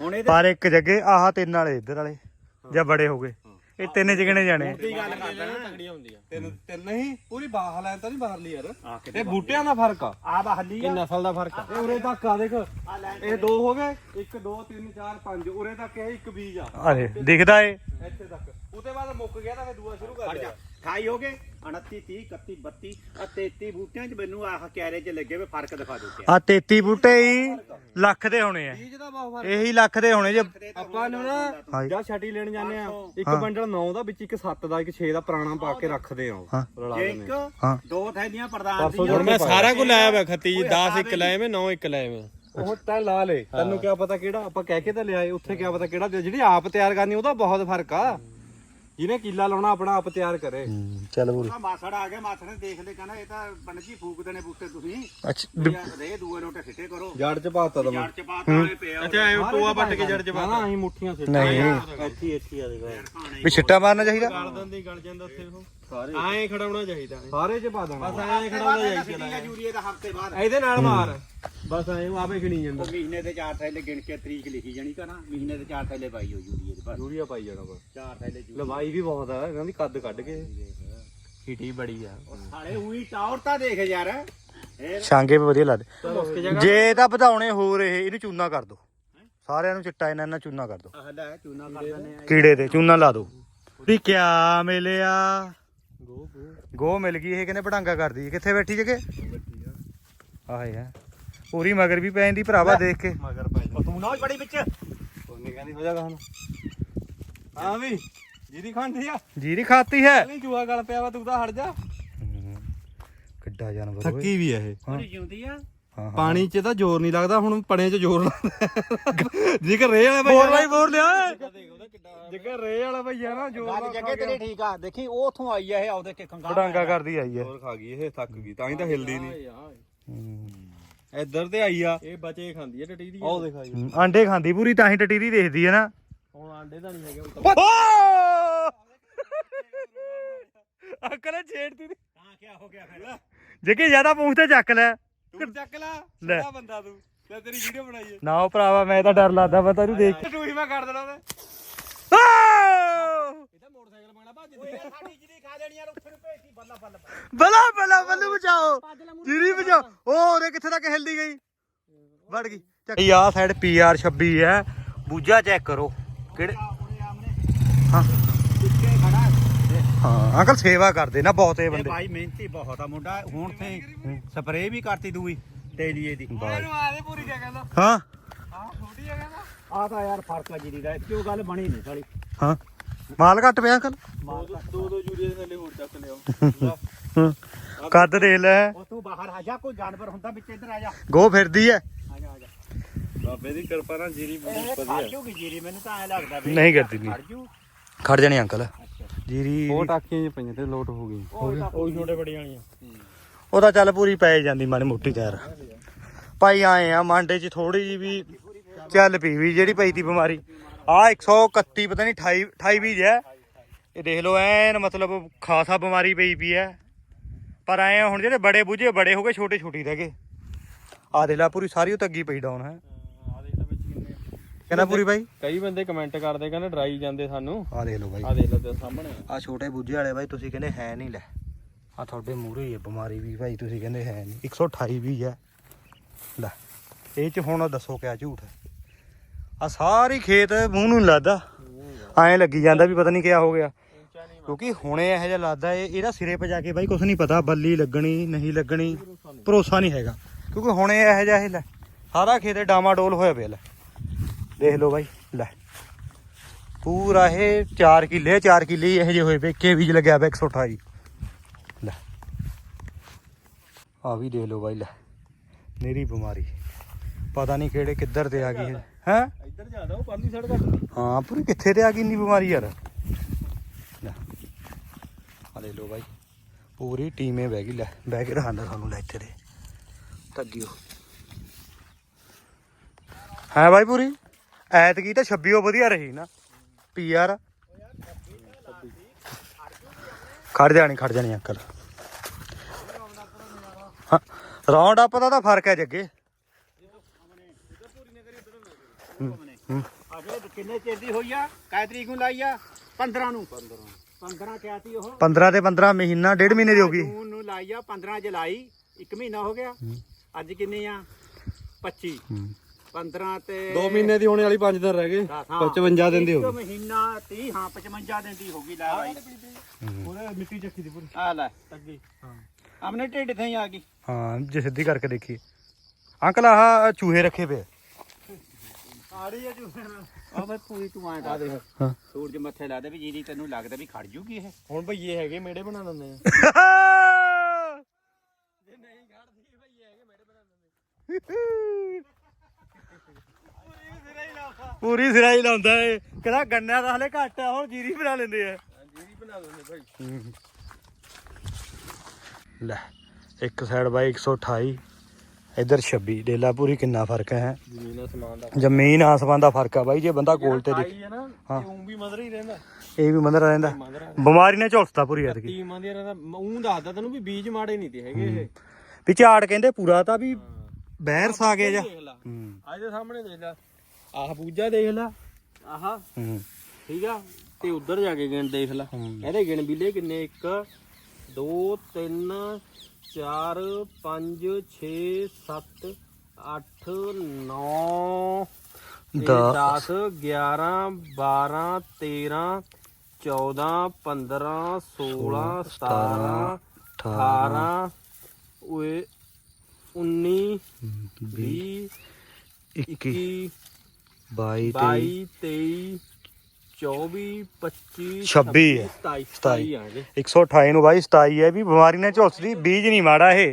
ਹੁਣ ਇਹਦੇ ਪਰ ਇੱਕ ਜੱਗੇ ਆਹ ਤਿੰਨ ਵਾਲੇ ਇੱਧਰ ਵਾਲੇ ਜਾਂ ਬੜੇ ਹੋ ਗਏ। ਇਹ ਤਿੰਨ ਜਿਗਣੇ ਜਾਣੇ। ਦੀ ਗੱਲ ਕਰਦਾ ਨਾ ਤਗੜੀਆਂ ਹੁੰਦੀਆਂ ਤਿੰਨ ਤਿੰਨ ਨਹੀਂ ਪੂਰੀ ਬਾਹ ਲੈਣ ਤਾਂ ਨਹੀਂ ਬਾਹਰਲੀ ਯਾਰ। ਆ ਇਹ ਬੂਟਿਆਂ ਦਾ ਫ਼ਰਕ ਆ। ਆ ਬਹਲੀ ਆ। ਨਸਲ ਦਾ ਫ਼ਰਕ ਆ? ਇਹ ਉਰੇ ਤੱਕ ਆ ਦੇਖ। ਆ ਲੈ ਇਹ ਦੋ ਹੋ ਗਏ। 1 2 3 4 5 ਉਰੇ ਤੱਕ ਇਹ ਇੱਕ ਬੀਜ ਆ। ਅਰੇ ਦਿਖਦਾ ਏ। ਇੱਥੇ ਤੱਕ। ਉਹਦੇ ਬਾਅਦ ਮੁੱਕ ਗਿਆ ਤਾਂ ਫਿਰ ਦੂਆ ਸ਼ੁਰੂ ਕਰ ਲਿਆ 28 ਹੋ ਗਏ। 29 30 31 32 ਆ 33 ਬੂਟਿਆਂ 'ਚ ਮੈਨੂੰ ਆਹ ਕੈਰੇ 'ਚ ਲੱਗੇ ਵੇ ਫ਼ਰਕ ਦਿਖਾ ਦਿਓ ਕਿਆ। ਆ 33 ਬੂਟੇ ਹੀ ਲੱਖ ਦੇ ਹੋਣੇ ਆ। ਬੀਜ ਦਾ ਬਹੁਤ ਫ਼ਰਕ ਇਹੀ ਲੱਖ ਦੇ ਹੋਣੇ ਜੇ। ਆਪਾਂ ਨੂੰ ਨਾ ਹਾਂਜੀ। ਜਾਂ ਛਾਟੀ ਲੈਣ ਜਾਂਦੇ ਆ। ਇੱਕ ਹਾਂ। ਬੰਡਲ 9 ਦਾ ਵਿੱਚ ਇੱਕ 7 ਦਾ ਇੱਕ 6 ਦਾ ਪੁਰਾਣਾ ਪਾ ਕੇ ਰੱਖਦੇ ਆ ਉਹ। ਹਾਂ। ਰਲਾ ਜੇ ਦਿੰਦੇ ਇੱਕ ਆ। ਹਾਂ। ਦੋ ਥੈਲੀਆਂ ਪ੍ਰਧਾਨ ਪਰਸੋਂ ਦੀਆਂ ਹੁਣ ਮੈਂ ਸਾਰਾ ਕੁਝ ਲਾਇਆ ਵਾ ਖੱਤੀ ਓਏ 10 ਹਟਾ ਇੱਕ ਲਾਏ ਮੈਂ 9 ਇੱਕ ਮੈਂ ਉਹ ਤਾਂ ਲਾ ਲੇ। ਤੈਨੂੰ ਕੀ ਪਤਾ ਕਿਹੜਾ ਆਪਾਂ ਕਹਿ ਕੇ ਤਾਂ ਲਿਆਏ ਉੱਥੇ ਕੀ ਪਤਾ ਕਿਹੜਾ। ਜਿਹੜੀ ਆਪ ਤਿਆਰ ਕਰਨੀ ਉਹਦਾ ਬਹੁਤ ਫ਼ਰਕ ਆ। ਜਿਹਨੇ ਕੀਲਾ ਲਾਉਣਾ ਆਪਣਾ ਆਪ ਤਿਆਰ ਕਰੇ। ਹੂੰ, ਚੱਲ ਆ ਮਾਸੜ ਆ ਗਿਆ ਮਾਸੜ ਨੇ ਦੇਖ ਲੈ ਕਹਿੰਦਾ ਇਹ ਤਾਂ ਬਣਜੀ ਫੂਕਦੇ ਨੇ ਬੂਟੇ ਤੁਸੀਂ। ਅੱਛਾ ਵੀ- ਰੇ ਦੂਏ ਲੋਟੇ ਸਿੱਟੇ ਕਰੋ। ਜੜ ਚ ਪਾਤਾ ਦਮ ਜੜ ਚ ਪਾਤਾ ਵਾਲੇ ਪਏ ਆ ਅੱਛਾ ਐ ਟੋਆ ਪੱਟ ਕੇ ਜੜ ਚ ਪਾਤਾ ਅਸੀਂ ਮੁੱਠੀਆਂ ਸਿੱਟ ਨਹੀਂ। ਇੱਥੇ ਇੱਥੇ ਆ ਦੇਖੋ। ਵੀ ਛਿੱਟਾ ਮਾਰਨਾ ਚਾਹੀਦਾ? ਗਲ ਦਿੰਦੀ ਗਲ ਜਾਂਦਾ ਉੱਥੇ ਉਹ। ਸਾਰੇ। ਐਂ ਖੜਾਉਣਾ ਚਾਹੀਦਾ ਸਾਰੇ ਚ ਪਾ ਦੇਣਾ। ਬਸ ਐਂ ਖੜਾਉਣਾ ਚਾਹੀਦਾ ਯੂਰੀਏ ਦਾ ਹਫ਼ਤੇ ਬਾਅਦ? ਇਹਦੇ ਨਾਲ ਮਾਰ। ਬਸ ਐਂ ਉਹ ਆਪੇ ਖਣੀ ਜਾਂਦਾ। ਉਹ ਮਹੀਨੇ ਦੇ ਚਾਰ ਥੈਲੇ ਗਿਣ ਕੇ ਤਰੀਕ ਲਿਖੀ ਜਾਣੀ ਕਰਾਂ ਮਹੀਨੇ ਦੇ ਚਾਰ ਥੈਲੇ ਪਾਈ ਹੋ ਯੂਰੀਏ ਦੇ ਬਸ। ਯੂਰੀਆ ਪਾਈ ਜਾਣਾ ਬਸ। ਚਾਰ ਥੈਲੇ ਲੰਬਾਈ ਵੀ ਬਹੁਤ ਆ ਇਹਨਾਂ ਦੀ ਕੱਦ ਕੱਢ ਕੇ। ਹੀਟੀ ਬੜੀ ਆ। ਸਾਲੇ ਉਹੀ ਟੌਰ ਤਾਂ ਦੇਖ ਯਾਰ। ਛਾਂਗੇ ਵੀ ਵਧੀਆ ਲੱਗਦੇ। ਜੇ ਤਾਂ ਵਧਾਉਣੇ ਹੋਰ ਇਹ ਇਹਨੂੰ ਚੂਨਾ ਕਰ ਦੋ। ਸਾਰਿਆਂ ਨੂੰ ਚਿੱਟਾ ਇਹਨਾਂ ਨਾਲ ਚੂਨਾ ਕਰ ਦੋ। ਆਹ ਲੈ ਚੂਨਾ ਕਰ ਦਿੰਦੇ ਆ। ਕੀੜੇ ਤੇ ਚੂਨਾ ਲਾ ਦੋ। ਵੀ ਕਿਆ ਮਿਲਿਆ? ਗੋ ਗੋ ਗੋ ਮਿਲ ਗਈ ਇਹ ਕਹਿੰਦੇ ਪਟਾਂਗਾ ਕਰਦੀ ਹੈ। ਕਿੱਥੇ ਬੈਠੀ ਜਗੇ? ਆਹੇ ਹੈ। ਪੂਰੀ ਮਗਰ ਵੀ ਪੈ ਜਾਂਦੀ ਭਰਾਵਾ ਦੇਖ ਕੇ। ਮਗਰ ਪੈ ਤੂੰ ਨਾ ਬੜੀ ਵਿੱਚ। ਉਹਨੇ ਕਹਿੰਦੀ ਹੋ ਜਾਗਾ ਹੁਣ ਹਾਂ ਵੀ ਜਿਹਦੀ ਖਾਂਦੀ ਆ। ਜੀਰੀ ਖਾਤੀ ਹੈ। ਨਹੀਂ ਜੂਆ ਗਲ ਪਿਆ ਵਾ ਤੂੰ ਤਾਂ ਹਟ ਜਾ। ਕਿੱਡਾ ਜਾਨਵਰ ਓਏ। ਥੱਕੀ ਵੀ ਆ ਇਹ। ਹਾਂ। ਜਿਉਂਦੀ ਆ। ਪਾਣੀ 'ਚ ਤਾਂ ਜ਼ੋਰ ਨਹੀਂ ਲੱਗਦਾ ਹੁਣ ਪਣੇ 'ਚ ਜ਼ੋਰ ਲੱਗਦਾ। ਜੇਕਰ ਰੇ ਵਾਲਾ ਬੋਲ ਬਾਈ ਬੋਲ ਲਿਆ। ਜੇਕਰ ਰੇ ਵਾਲਾ ਭਈਆ ਨਾ ਜ਼ੋਰ ਗੱਲ ਜੱਗੇ ਤੇਰੀ ਠੀਕ ਆ। ਦੇਖੀ ਉਹ ਉਥੋਂ ਆਈ ਆ ਇਹ ਆਉਦੇ ਕਿ ਕੰਗਾ ਪਟਾਂਗਾ ਕਰਦੀ ਆਈ ਹੈ ਜ਼ੋਰ ਖਾ ਗਈ ਇਹ ਥੱਕ ਗਈ ਤਾਂ ਹੀ ਤਾਂ ਹਿਲਦੀ ਨਹੀਂ। ਹੂੰ। ਇੱਧਰ ਤੇ ਆਈ ਆ। ਇਹ ਬਚੇ ਖਾਂਦੀ ਆ ਟਟੀ ਦੀ। ਆਹ ਦਿਖਾਈ ਹੂੰ, ਆਂਡੇ ਖਾਂਦੀ ਪੂਰੀ ਤਾਂ ਹੀ ਟਟੀਰੀ ਦੇਖਦੀ ਹੈ ਨਾ। ਹੁਣ ਆਂਡੇ ਤਾਂ ਨਹੀਂ ਹੈਗੇ ਅਕਲ ਛੇੜਦੀ। ਤਾਂ ਕੀ ਹੋ ਗਿਆ ਫਿਰ? ਜੇ ਕਿ ਜ਼ਿਆਦਾ ਪੂੰਛ ਤੇ ਚੱਕ ਲੈ। ਤੂੰ ਚੱਕ ਲੈ ਲੈ। ਸਿੱਧਾ ਬੰਦਾ ਤੂੰ। ਲੈ ਤੇਰੀ ਵੀਡੀਓ ਬਣਾਈਏ ਨਾ ਉਹ ਭਰਾਵਾ ਮੈਂ ਤਾਂ ਡਰ ਲੱਗਦਾ ਮੈਂ ਤੈਨੂੰ ਦੇਖ ਟੂਈ ਮੈਂ ਕਰ ਦੇਣਾ ਉਹਦੇ। ਆਹ! ਇਹਦਾ ਮੋਟਰਸਾਈਕਲ ਮੰਗਣਾ ਬਿਜਲੀ ਖਾ ਲੈਣੀ ਯਾਰ ਉੱਥੇ ਨੂੰ ਭੇਜਤੀ ਬੱਲਾ ਬੱਲਾ ਬਲਾ। ਬਲਾ ਬੱਲੂ ਬਚਾਓ। ਜੀਰੀ ਬਚਾਓ। ਉਹ ਉਹਦੇ ਕਿੱਥੇ ਤੱਕ ਹਿਲਦੀ ਗਈ? ਵੜ ਗਈ ਇਹ ਆ ਸਾਈਡ ਪੀਆਰ 26 ਹੈ। ਬੂਜਾ ਚੈੱਕ ਕਰੋ। ਕਿਹੜੇ ਹਾਂ। ਹੈ। ਅੰਕਲ ਸੇਵਾ ਕਰਦੇ ਨਾ ਬਹੁਤ ਇਹ ਬੰਦੇ। ਭਾਈ ਮਿਹਨਤੀ ਬਹੁਤ ਆ ਮੁੰਡਾ ਹੁਣ ਤੇ ਸਪਰੇਅ ਵੀ ਕਰਤੀ ਦੂਈ ਤੇਲੀਏ ਦੀ ਆਦੇ ਪੂਰੀ ਕਿਆ ਕਹਿੰਦਾ ਹਾਂ। ਹਾਂ ਛੋਟੀ ਆ ਕਹਿੰਦਾ ਆ ਤਾਂ ਯਾਰ ਫ਼ਰਕ ਆ ਜੀਰੀ ਦਾ ਕਿਉਂ ਗੱਲ ਬਣੀ ਨਹੀਂ ਸਾਲੀ। ਹਾਂ। ਮਾਲ ਘੱਟ ਪਿਆ ਅੰਕਲ? ਦੋ ਦੋ ਜੂਰੀਏ ਦੇ ਥੱਲੇ ਹੋਰ ਚੱਕ ਲਿਓ ਹਾਂ। ਕੱਦ ਦੇ ਲੈ। ਉਹ ਤੂੰ ਬਾਹਰ ਆ ਜਾ ਕੋਈ ਜਾਨਵਰ ਹੁੰਦਾ ਵਿੱਚ ਇੱਧਰ ਆ ਜਾ। ਗੋ ਫਿਰਦੀ ਐ। ਆ ਜਾ ਆ ਜਾ। ਬਾਬੇ ਦੀ ਕਿਰਪਾ ਨਾਲ ਜੀਰੀ ਇਹ ਖੜ ਵਧੀਆ ਜੂਗੀ ਜੀਰੀ ਮੈਨੂੰ ਤਾਂ ਐ ਲੱਗਦਾ ਵੀ ਨਹੀਂ ਕਰਦੀ ਨਹੀਂ ਖੜ ਜੂ। ਖੜ ਜਾਣੀ ਅੰਕਲ। ਜੀਰੀ ਉਹ ਟਾਕੀਆਂ ਜਿਹੀਆਂ ਪਈਆਂ ਤੇ ਲੋਟ ਹੋ ਗਈ ਉਹ ਛੋਟੇ ਬੜੀ ਵਾਲੀਆਂ। ਉਹ ਤਾਂ ਚੱਲ ਪੂਰੀ ਪੈ ਜਾਂਦੀ ਮਾੜੀ ਮੋਟੀ ਤਿਆਰ ਭਾਈ ਆਏ ਆ ਮਾਂਡੇ 'ਚ ਥੋੜੀ ਜੀ ਵੀ ਚੱਲ ਪਈ ਵੀ ਜਿਹੜੀ ਪਈ ਤੀ ਬਿਮਾਰੀ। ਆ 131 ਪਤਾ ਨਹੀਂ 28 28 ਵੀ ਹੈ ਇਹ ਦੇਖ ਲਓ ਐਨ ਮਤਲਬ ਖਾਸਾ ਬਿਮਾਰੀ ਪਈ ਪਈ ਹੈ ਪਰ ਆਏ ਆ ਹੁਣ ਜਿਹੜੇ ਬੜੇ ਬੁਝੇ ਬੜੇ ਹੋ ਗਏ ਛੋਟੇ ਛੋਟੀ ਰਹਿ ਗਏ। ਆ ਦੇ ਲਾ ਪੂਰੀ ਸਾਰੀ ਉਹ ਤੱਗੀ ਪਈ ਡਾਉਨ ਹੈ। ਕਹਿੰਦਾ ਪੂਰੀ ਬਾਈ? ਕਈ ਬੰਦੇ ਕਮੈਂਟ ਕਰਦੇ ਕਹਿੰਦੇ ਡਰਾਈ ਜਾਂਦੇ ਸਾਨੂੰ। ਆ ਦੇਖ ਲਓ ਬਾਈ। ਆ ਦੇਖ ਲੈ ਤੇ ਸਾਹਮਣੇ। ਆ ਛੋਟੇ ਬੁੱਝੇ ਵਾਲੇ ਬਾਈ ਤੁਸੀਂ ਕਹਿੰਦੇ ਹੈ ਨਹੀਂ ਲੈ। ਆ ਤੁਹਾਡੇ ਮੂਹਰੇ ਹੀ ਹੈ ਬਿਮਾਰੀ ਵੀ ਭਾਈ ਤੁਸੀਂ ਕਹਿੰਦੇ ਹੈ ਨਹੀਂ। 128 ਵੀ ਹੈ ਲੈ ਇਹ ਚ ਹੁਣ ਦੱਸੋ ਕਿਆ ਝੂਠ ਹੈ। ਆ ਸਾਰੀ ਖੇਤ ਮੂੰਹ ਨੂੰ ਲੱਗਦਾ ਐਂ ਲੱਗੀ ਜਾਂਦਾ ਵੀ ਪਤਾ ਨਹੀਂ ਕਿਆ ਹੋ ਗਿਆ। ਕਿਉਂਕਿ ਹੁਣੇ ਇਹੋ ਜਿਹਾ ਲੱਗਦਾ ਇਹ ਇਹਦਾ ਸਿਰੇ 'ਤੇ ਜਾ ਕੇ ਬਾਈ ਕੁਝ ਨਹੀਂ ਪਤਾ ਬੱਲੀ ਲੱਗਣੀ ਨਹੀਂ ਲੱਗਣੀ ਭਰੋਸਾ ਨਹੀਂ ਹੈਗਾ। ਕਿਉਂਕਿ ਹੁਣੇ ਇਹੋ ਜਿਹਾ ਇਹ ਲੈ ਸਾਰਾ ਖੇਤ ਡਾਮਾਡੋਲ ਹੋਇਆ ਪਿਆ ਲੈ। ਦੇਖ ਲਓ ਬਾਈ ਲੈ। ਪੂਰਾ ਇਹ 4 ਕਿੱਲੇ 4 ਕਿੱਲੇ ਇਹੋ ਜਿਹੇ ਹੋਏ ਪਏ ਕੇ ਬੀਜ ਲੱਗਿਆ ਪਿਆ 128 ਲੈ। ਆ ਵੀ ਦੇਖ ਲਓ ਬਾਈ ਲੈ। ਮੇਰੀ ਬਿਮਾਰੀ। ਪਤਾ ਨਹੀਂ ਕਿਹੜੇ ਕਿੱਧਰ ਤੇ ਆ ਗਈ ਹੈ ਹੈ? ਇੱਧਰ ਜਾਂਦਾ ਉਹ ਪਰਲੀ ਸਾਈਡ ਘੱਟ ਹਾਂ ਪੂਰੀ ਕਿੱਥੇ ਤੇ ਆ ਗਈ ਇੰਨੀ ਬਿਮਾਰੀ ਯਾਰ? ਲੈ। ਆ ਲੈ ਲਓ ਬਾਈ ਪੂਰੀ ਟੀਮੇ ਬਹਿ ਗਈ ਲੈ। ਬਹਿ ਕੇ ਰਹਾਂਦਾ ਸਾਨੂੰ ਲੈ ਇੱਥੇ ਦੇ। ਤੱਗਿਓ ਹੈ ਬਾਈ ਪੂਰੀ? ਐਤਕੀ ਤਾਂ 26 ਉਹ ਵਧੀਆ ਰਹੀ ਨਾ। ਪੀਆਰ ਖੜ ਜਾਣੀ ਖੜ ਜਾਣੀ ਅੰਕਲ। ਰਾਉਂਡ ਅਪ ਦਾ ਤਾਂ ਫ਼ਰਕ ਹੈ ਜੱਗੇ। ਹੂੰ ਆ ਜਿਹੜੇ ਕਿੰਨੇ ਚਿਰ ਦੀ ਹੋਈ ਆ ਕੈ ਤਰੀਕ ਨੂੰ ਲਾਈ ਆ 15 ਨੂੰ 15 15 ਕਿਹਾ ਸੀ ਉਹ 15 ਤੇ 15 ਮਹੀਨਾ ਡੇਢ ਮਹੀਨੇ ਦੀ ਹੋ ਗਈ। ਜੂਨ ਨੂੰ ਲਾਈ ਆ 15 ਜੁਲਾਈ ਇੱਕ ਮਹੀਨਾ ਹੋ ਗਿਆ। ਅੱਜ ਕਿੰਨੇ ਆ? 25 ਹੂੰ। 15 ਤੇ 2 ਮਹੀਨੇ ਦੀ ਹੋਣੇ ਵਾਲੀ 5 ਦਿਨ ਰਹਿ ਗਏ। ਦਸ, ਹਾਂ। 55 ਦਿਨ ਦੀ ਹੋ ਗਈ। ਮਹੀਨਾ 30 ਹਾਂ 55 ਦਿਨ ਦੀ ਹੋ ਗਈ ਲੈ ਬਾਈ। ਉਹਦੇ ਮਿੱਟੀ ਚੱਕੀ ਦੀ ਪੂਰੀ। ਆ ਲੈ। ਅੱਗੇ ਆਪਣੇ ਢਿੱਡ ਤੇ ਹੀ ਆ ਗਈ। ਹਾਂ ਜੇ ਸਿੱਧੀ ਕਰਕੇ ਦੇਖੀਏ। ਅੰਕਲ ਆਹ ਚੂਹੇ ਰੱਖੇ ਪਏ ਆੜੀ ਆ ਜੂ ਆ ਮੈਂ ਪੂਰੀ ਤੂੰ ਆਇਆ ਦੇ। ਹਾਂ। ਸੂਰਜ ਮੱਥੇ ਲਾ ਦੇ ਵੀ ਜੀਰੀ ਤੈਨੂੰ ਲੱਗਦਾ ਵੀ ਖੜ ਜੂਗੀ ਇਹ। ਹੁਣ ਭਈਏ ਹੈਗੇ ਮੇੜੇ ਬਣਾ ਦਿੰਦੇ ਆ। ਜੇ ਨਹੀਂ ਖੜਦੀ ਭਈਏ ਹੈਗੇ ਮੇੜੇ ਬਣਾ ਦਿੰਦੇ। ਪੂਰੀ ਸਿਰਾਈ ਲਾਉਂਦਾ ਏ। ਕਹਿੰਦਾ ਗੰਨਿਆਂ ਦਾ ਹਲੇ ਘੱਟ ਆ ਹੁਣ ਜੀਰੀ ਬਣਾ ਲੈਂਦੇ ਆ। ਜੀਰੀ ਬਣਾ ਦਿੰਦੇ ਭਾਈ ਲੈ ਇੱਕ ਸਾਈਡ ਬਾਈ 128 ਇਧਰ 26 ਡੇਲਾ ਪੂਰੀ ਕਿੰਨਾ ਫ਼ਰਕ ਹੈ? ਜ਼ਮੀਨ ਅਸਮਾਨ ਦਾ ਜ਼ਮੀਨ ਆਸਮਾਨ ਦਾ ਫ਼ਰਕ ਆ ਬਾਈ ਜੇ ਬੰਦਾ ਕੋਲ ਤੇ ਦੇਖ ਆਈ ਹੈ ਨਾ ਹਾਂ। ਇਹ ਉਂ ਵੀ ਮਦਰ ਹੀ ਰਹਿੰਦਾ। ਇਹ ਵੀ ਮੰਦਰ ਰਹਿੰਦਾ। ਬਿਮਾਰੀ ਨੇ ਝੁਲਸਤਾ ਪੂਰੀ ਐਤਕੀ। ਟੀਮਾਂ ਦੀ ਰਹਿੰਦਾ। ਉਂ ਦੱਸਦਾ ਤੈਨੂੰ ਵੀ ਬੀਜ ਮਾੜੇ ਨਹੀਂ ਤੇ ਹੈਗੇ ਇਹ। ਵੀ ਝਾੜ ਕਹਿੰਦੇ ਪੂਰਾ ਤਾਂ ਵੀ ਬਹਿਰਸ ਆ ਗਿਆ ਜਾ। ਅੱਜ ਦੇ ਸਾਹਮਣੇ ਦੇਖ ਲੈ। ਆਹ ਬੂਜਾ ਦੇਖ ਲੈ। ਆਹ। ਹੂੰ। ਠੀਕ ਆ? ਤੇ ਉਧਰ ਜਾ ਕੇ ਗਿਣ ਦੇਖ ਲੈ। ਇਹਦੇ ਗਿਣ ਬਿੱਲੇ ਕਿੰਨੇ? 1 2 3 4 5 6 7 8 9 ਦਸ। 10 11 12 13 14 15 16 17 18 ਓਏ 19 20 21 22 22 23 24 25 26 ਹੈ। 27 ਸਤਾਈ। 27 ਆਣਗੇ 128 ਨੂੰ ਬਾਈ 27 ਹੈ ਵੀ ਬਿਮਾਰੀ ਨੇ ਝੁਲਸਦੀ ਬੀਜ ਨਹੀਂ ਮਾੜਾ ਇਹ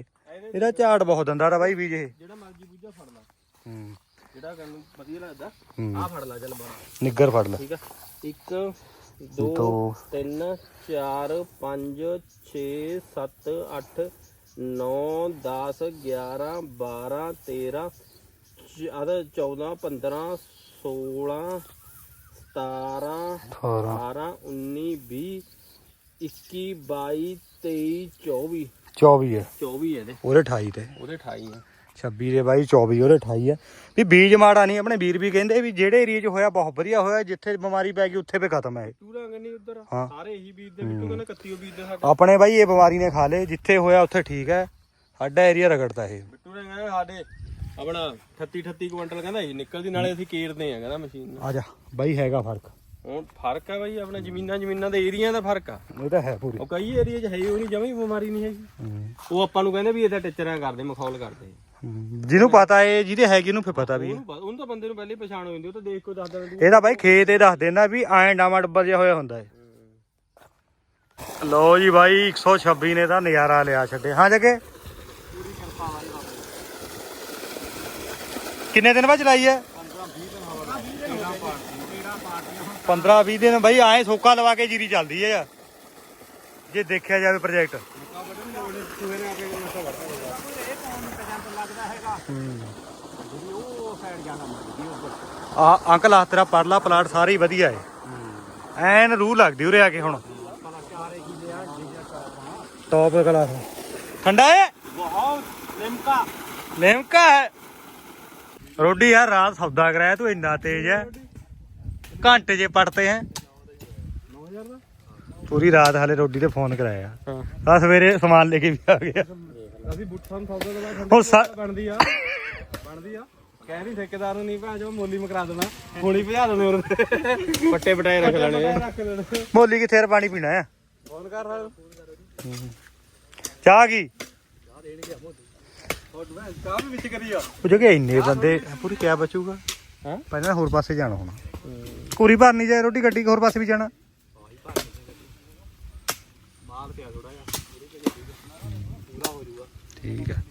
ਇਹਦਾ ਝਾੜ ਬਹੁਤ ਦਿੰਦਾ ਰਾ ਬਾਈ ਬੀਜ ਇਹ ਜਿਹੜਾ ਮਰਜ਼ੀ ਬੂਝਾ ਫੜ ਲਾ ਹੂੰ ਜਿਹੜਾ ਕਰਨ ਵਧੀਆ ਲੱਗਦਾ। ਆ ਫੜ ਲਾ ਚੱਲ ਬਣਾ ਨਿੱਗਰ ਫੜ ਲੈ ਠੀਕ ਆ 1 2 ਦੋ। 3 4 5 6 7 8 9 10 11 12 13 ਆਦਾ 14 15 16 17 18 18 19 20 21 22 23 24 24 ਹੈ। 24 ਇਹਦੇ। ਉਹਦੇ 28 ਤੇ। ਉਹਦੇ 28 ਆ 26 ਦੇ ਬਾਈ 24 ਉਹਦੇ 28 ਆ ਵੀ ਬੀਜ ਮਾੜਾ ਨਹੀਂ ਆਪਣੇ ਵੀਰ ਵੀ ਕਹਿੰਦੇ ਵੀ ਜਿਹੜੇ ਏਰੀਆ 'ਚ ਹੋਇਆ ਬਹੁਤ ਵਧੀਆ ਹੋਇਆ ਜਿੱਥੇ ਬਿਮਾਰੀ ਪੈ ਗਈ ਉੱਥੇ ਵੀ ਖਤਮ ਹੈ ਇਹ। ਟੂਰਾਂ ਗੰਨੀ ਉਧਰ? ਹਾਂ। ਸਾਰੇ ਇਹੀ ਬੀਜ ਦੇ ਬਿੱਟੂ ਕਹਿੰਦਾ ਕੱਤੀਓ ਬੀਜ ਦੇ ਸਾਡੇ। ਆਪਣੇ ਬਾਈ ਇਹ ਬਿਮਾਰੀ ਨੇ ਖਾ ਲਏ ਜਿੱਥੇ ਹੋਇਆ ਉੱਥੇ ਠੀਕ ਹੈ। ਸਾਡਾ ਏਰੀਆ ਰਗੜਦਾ ਇਹ। ਬਿੱਟੂ ਨੇ ਕਹਿੰਦਾ ਸਾਡੇ ਆਪਣਾ 38 38 ਕੁਇੰਟਲ ਕਹਿੰਦਾ ਇਹ ਨਿਕਲਦੀ ਨਾਲੇ ਅਸੀਂ ਕੇਰਦੇ ਆ ਕਹਿੰਦਾ ਮਸ਼ੀਨ ਨਾਲ ਆ ਜਾ ਬਾਈ ਹੈਗਾ ਫ਼ਰਕ। ਹੁਣ ਫ਼ਰਕ ਆ ਬਾਈ ਆਪਣਾ ਜ਼ਮੀਨਾਂ ਜ਼ਮੀਨਾਂ ਦੇ ਏਰੀਆ ਦਾ ਫ਼ਰਕ ਆ। ਇਹ ਤਾਂ ਹੈ ਪੂਰੀ। ਉਹ ਕਈ ਏਰੀਆ 'ਚ ਹੈ ਹੀ ਉਹ ਨਹੀਂ ਜਮੀ ਬਿਮਾਰੀ ਨਹੀਂ ਹੈਗੀ। ਹੂੰ। ਉਹ ਆਪਾਂ ਨੂੰ ਕਹਿੰਦੇ ਵੀ ਇਹਦਾ ਟਿੱਚਰਾਂ ਕਰਦੇ ਮਖੌਲ ਕਰਦੇ। ਹੂੰ। ਜਿਹਨੂੰ ਪਤਾ ਏ ਜਿਹਦੇ ਹੈਗੀ ਉਹਨੂੰ ਫਿਰ ਪਤਾ ਵੀ ਹੈ। ਉਹਨੂੰ ਪ- ਉਹਨੂੰ ਤਾਂ ਬੰਦੇ ਨੂੰ ਪਹਿਲੇ ਹੀ ਪਛਾਣ ਹੋ ਜਾਂਦੀ ਉਹ ਤਾਂ ਦੇਖ ਕੇ ਦੱਸ ਦਿੰਦੀ ਇਹਦਾ ਬਾਈ ਖੇਤ ਇਹ ਦੱਸ ਦੇਣਾ ਵੀ ਐਂ ਡਾਮਾ ਡੱਬਾ ਜਿਹਾ ਹੋਇਆ ਹੁੰਦਾ ਏ ਲੋ ਜੀ ਬਾਈ 126 ਨੇ ਤਾਂ ਨਜ਼ਾਰਾ ਲਿਆ ਛੱਡੇ। ਹਾਂ ਜਗੇ। ਕਿੰਨੇ ਦਿਨ ਬਾਅਦ ਚਲਾਈ ਹੈ? 15 20 ਦਿਨ। ਬਾਈ ਐਂ ਸੋਕਾ ਲਵਾ ਕੇ ਜੀਰੀ ਚੱਲਦੀ ਹੈ। ਯਾਰ ਜੇ ਦੇਖਿਆ ਜਾਵੇ ਪ੍ਰੋਜੈਕਟ ਆ ਅੰਕਲ ਆ ਤੇਰਾ ਪਰਲਾ ਪਲਾਟ ਸਾਰੇ ਹੀ ਵਧੀਆ ਏ ਐਨ ਰੂਹ ਲੱਗਦੀ ਉਰੇ ਆ ਕੇ ਹੁਣ। ਟੌਪ ਕਲਾਸ ਠੰਡਾ ਏ ਬਹੁਤ ਲਿਮਕਾ। ਲਿਮਕਾ ਹੈ? ਰੋਡੀ ਯਾਰ ਰਾਤ ਸੌਦਾ ਕਰਾਇਆ ਤੂੰ ਇੰਨਾ ਤੇਜ਼ ਹੈ ਘੰਟੇ ਜੇ ਪੜਤੇ ਹੈ ਪੂਰੀ ਰਾਤ ਹਲੇ ਰੋਡੀ ਤੇ ਫੋਨ ਕਰਾਇਆ। ਹਾਂ। ਆ ਸਵੇਰੇ ਸਮਾਨ ਲੈ ਕੇ ਵੀ ਆ ਗਿਆ। ਅਸੀਂ ਬੁੱਠਾ ਨੂੰ ਸੌਦਾ ਦਾ ਹੁਣ ਸਾ- ਬਣਦੀ ਆ। ਬਣਦੀ ਆ। ਕਹਿ ਨਹੀਂ ਠੇਕੇਦਾਰ ਨੂੰ ਨਹੀਂ ਭਾਂ ਜੋ ਮੋਲੀ ਮਕਰਾ ਦੇਣਾ। ਹੁਣੀ ਭਜਾ ਦੇਣੇ ਉਹਨੇ। ਪੱਟੇ ਪਟਾਏ ਰੱਖ ਲੈਣੇ ਮੋਲੀ ਕਿੱਥੇ ਯਾਰ ਪਾਣੀ ਪੀਣਾ ਹੈ ਫੋਨ ਕਰ ਰਿਹਾ ਚਾਹ ਕੀ? ਹੋਰ ਮੈਂ ਚਾਹ ਵੀ ਵਿੱਚ ਕਰੀ ਆ। ਉਹ ਜੋ ਕਿ ਇੰਨੇ ਬੰਦੇ ਪੂਰੀ ਕਿਆ ਬਚੂਗਾ? ਹੈਂ? ਪਹਿਲਾਂ ਹੋਰ ਪਾਸੇ ਜਾਣਾ ਹੁਣ। ਪੂਰੀ ਭਰਨੀ ਜਾਏ ਰੋਟੀ ਗੱਡੀ ਹੋਰ ਪਾਸੇ ਵੀ ਜਾਣਾ। ਮਾਲ ਪਿਆ ਥੋੜਾ ਜਿਹਾ। ਪੂਰਾ ਹੋ ਜਾਊਗਾ ਠੀਕ ਹੈ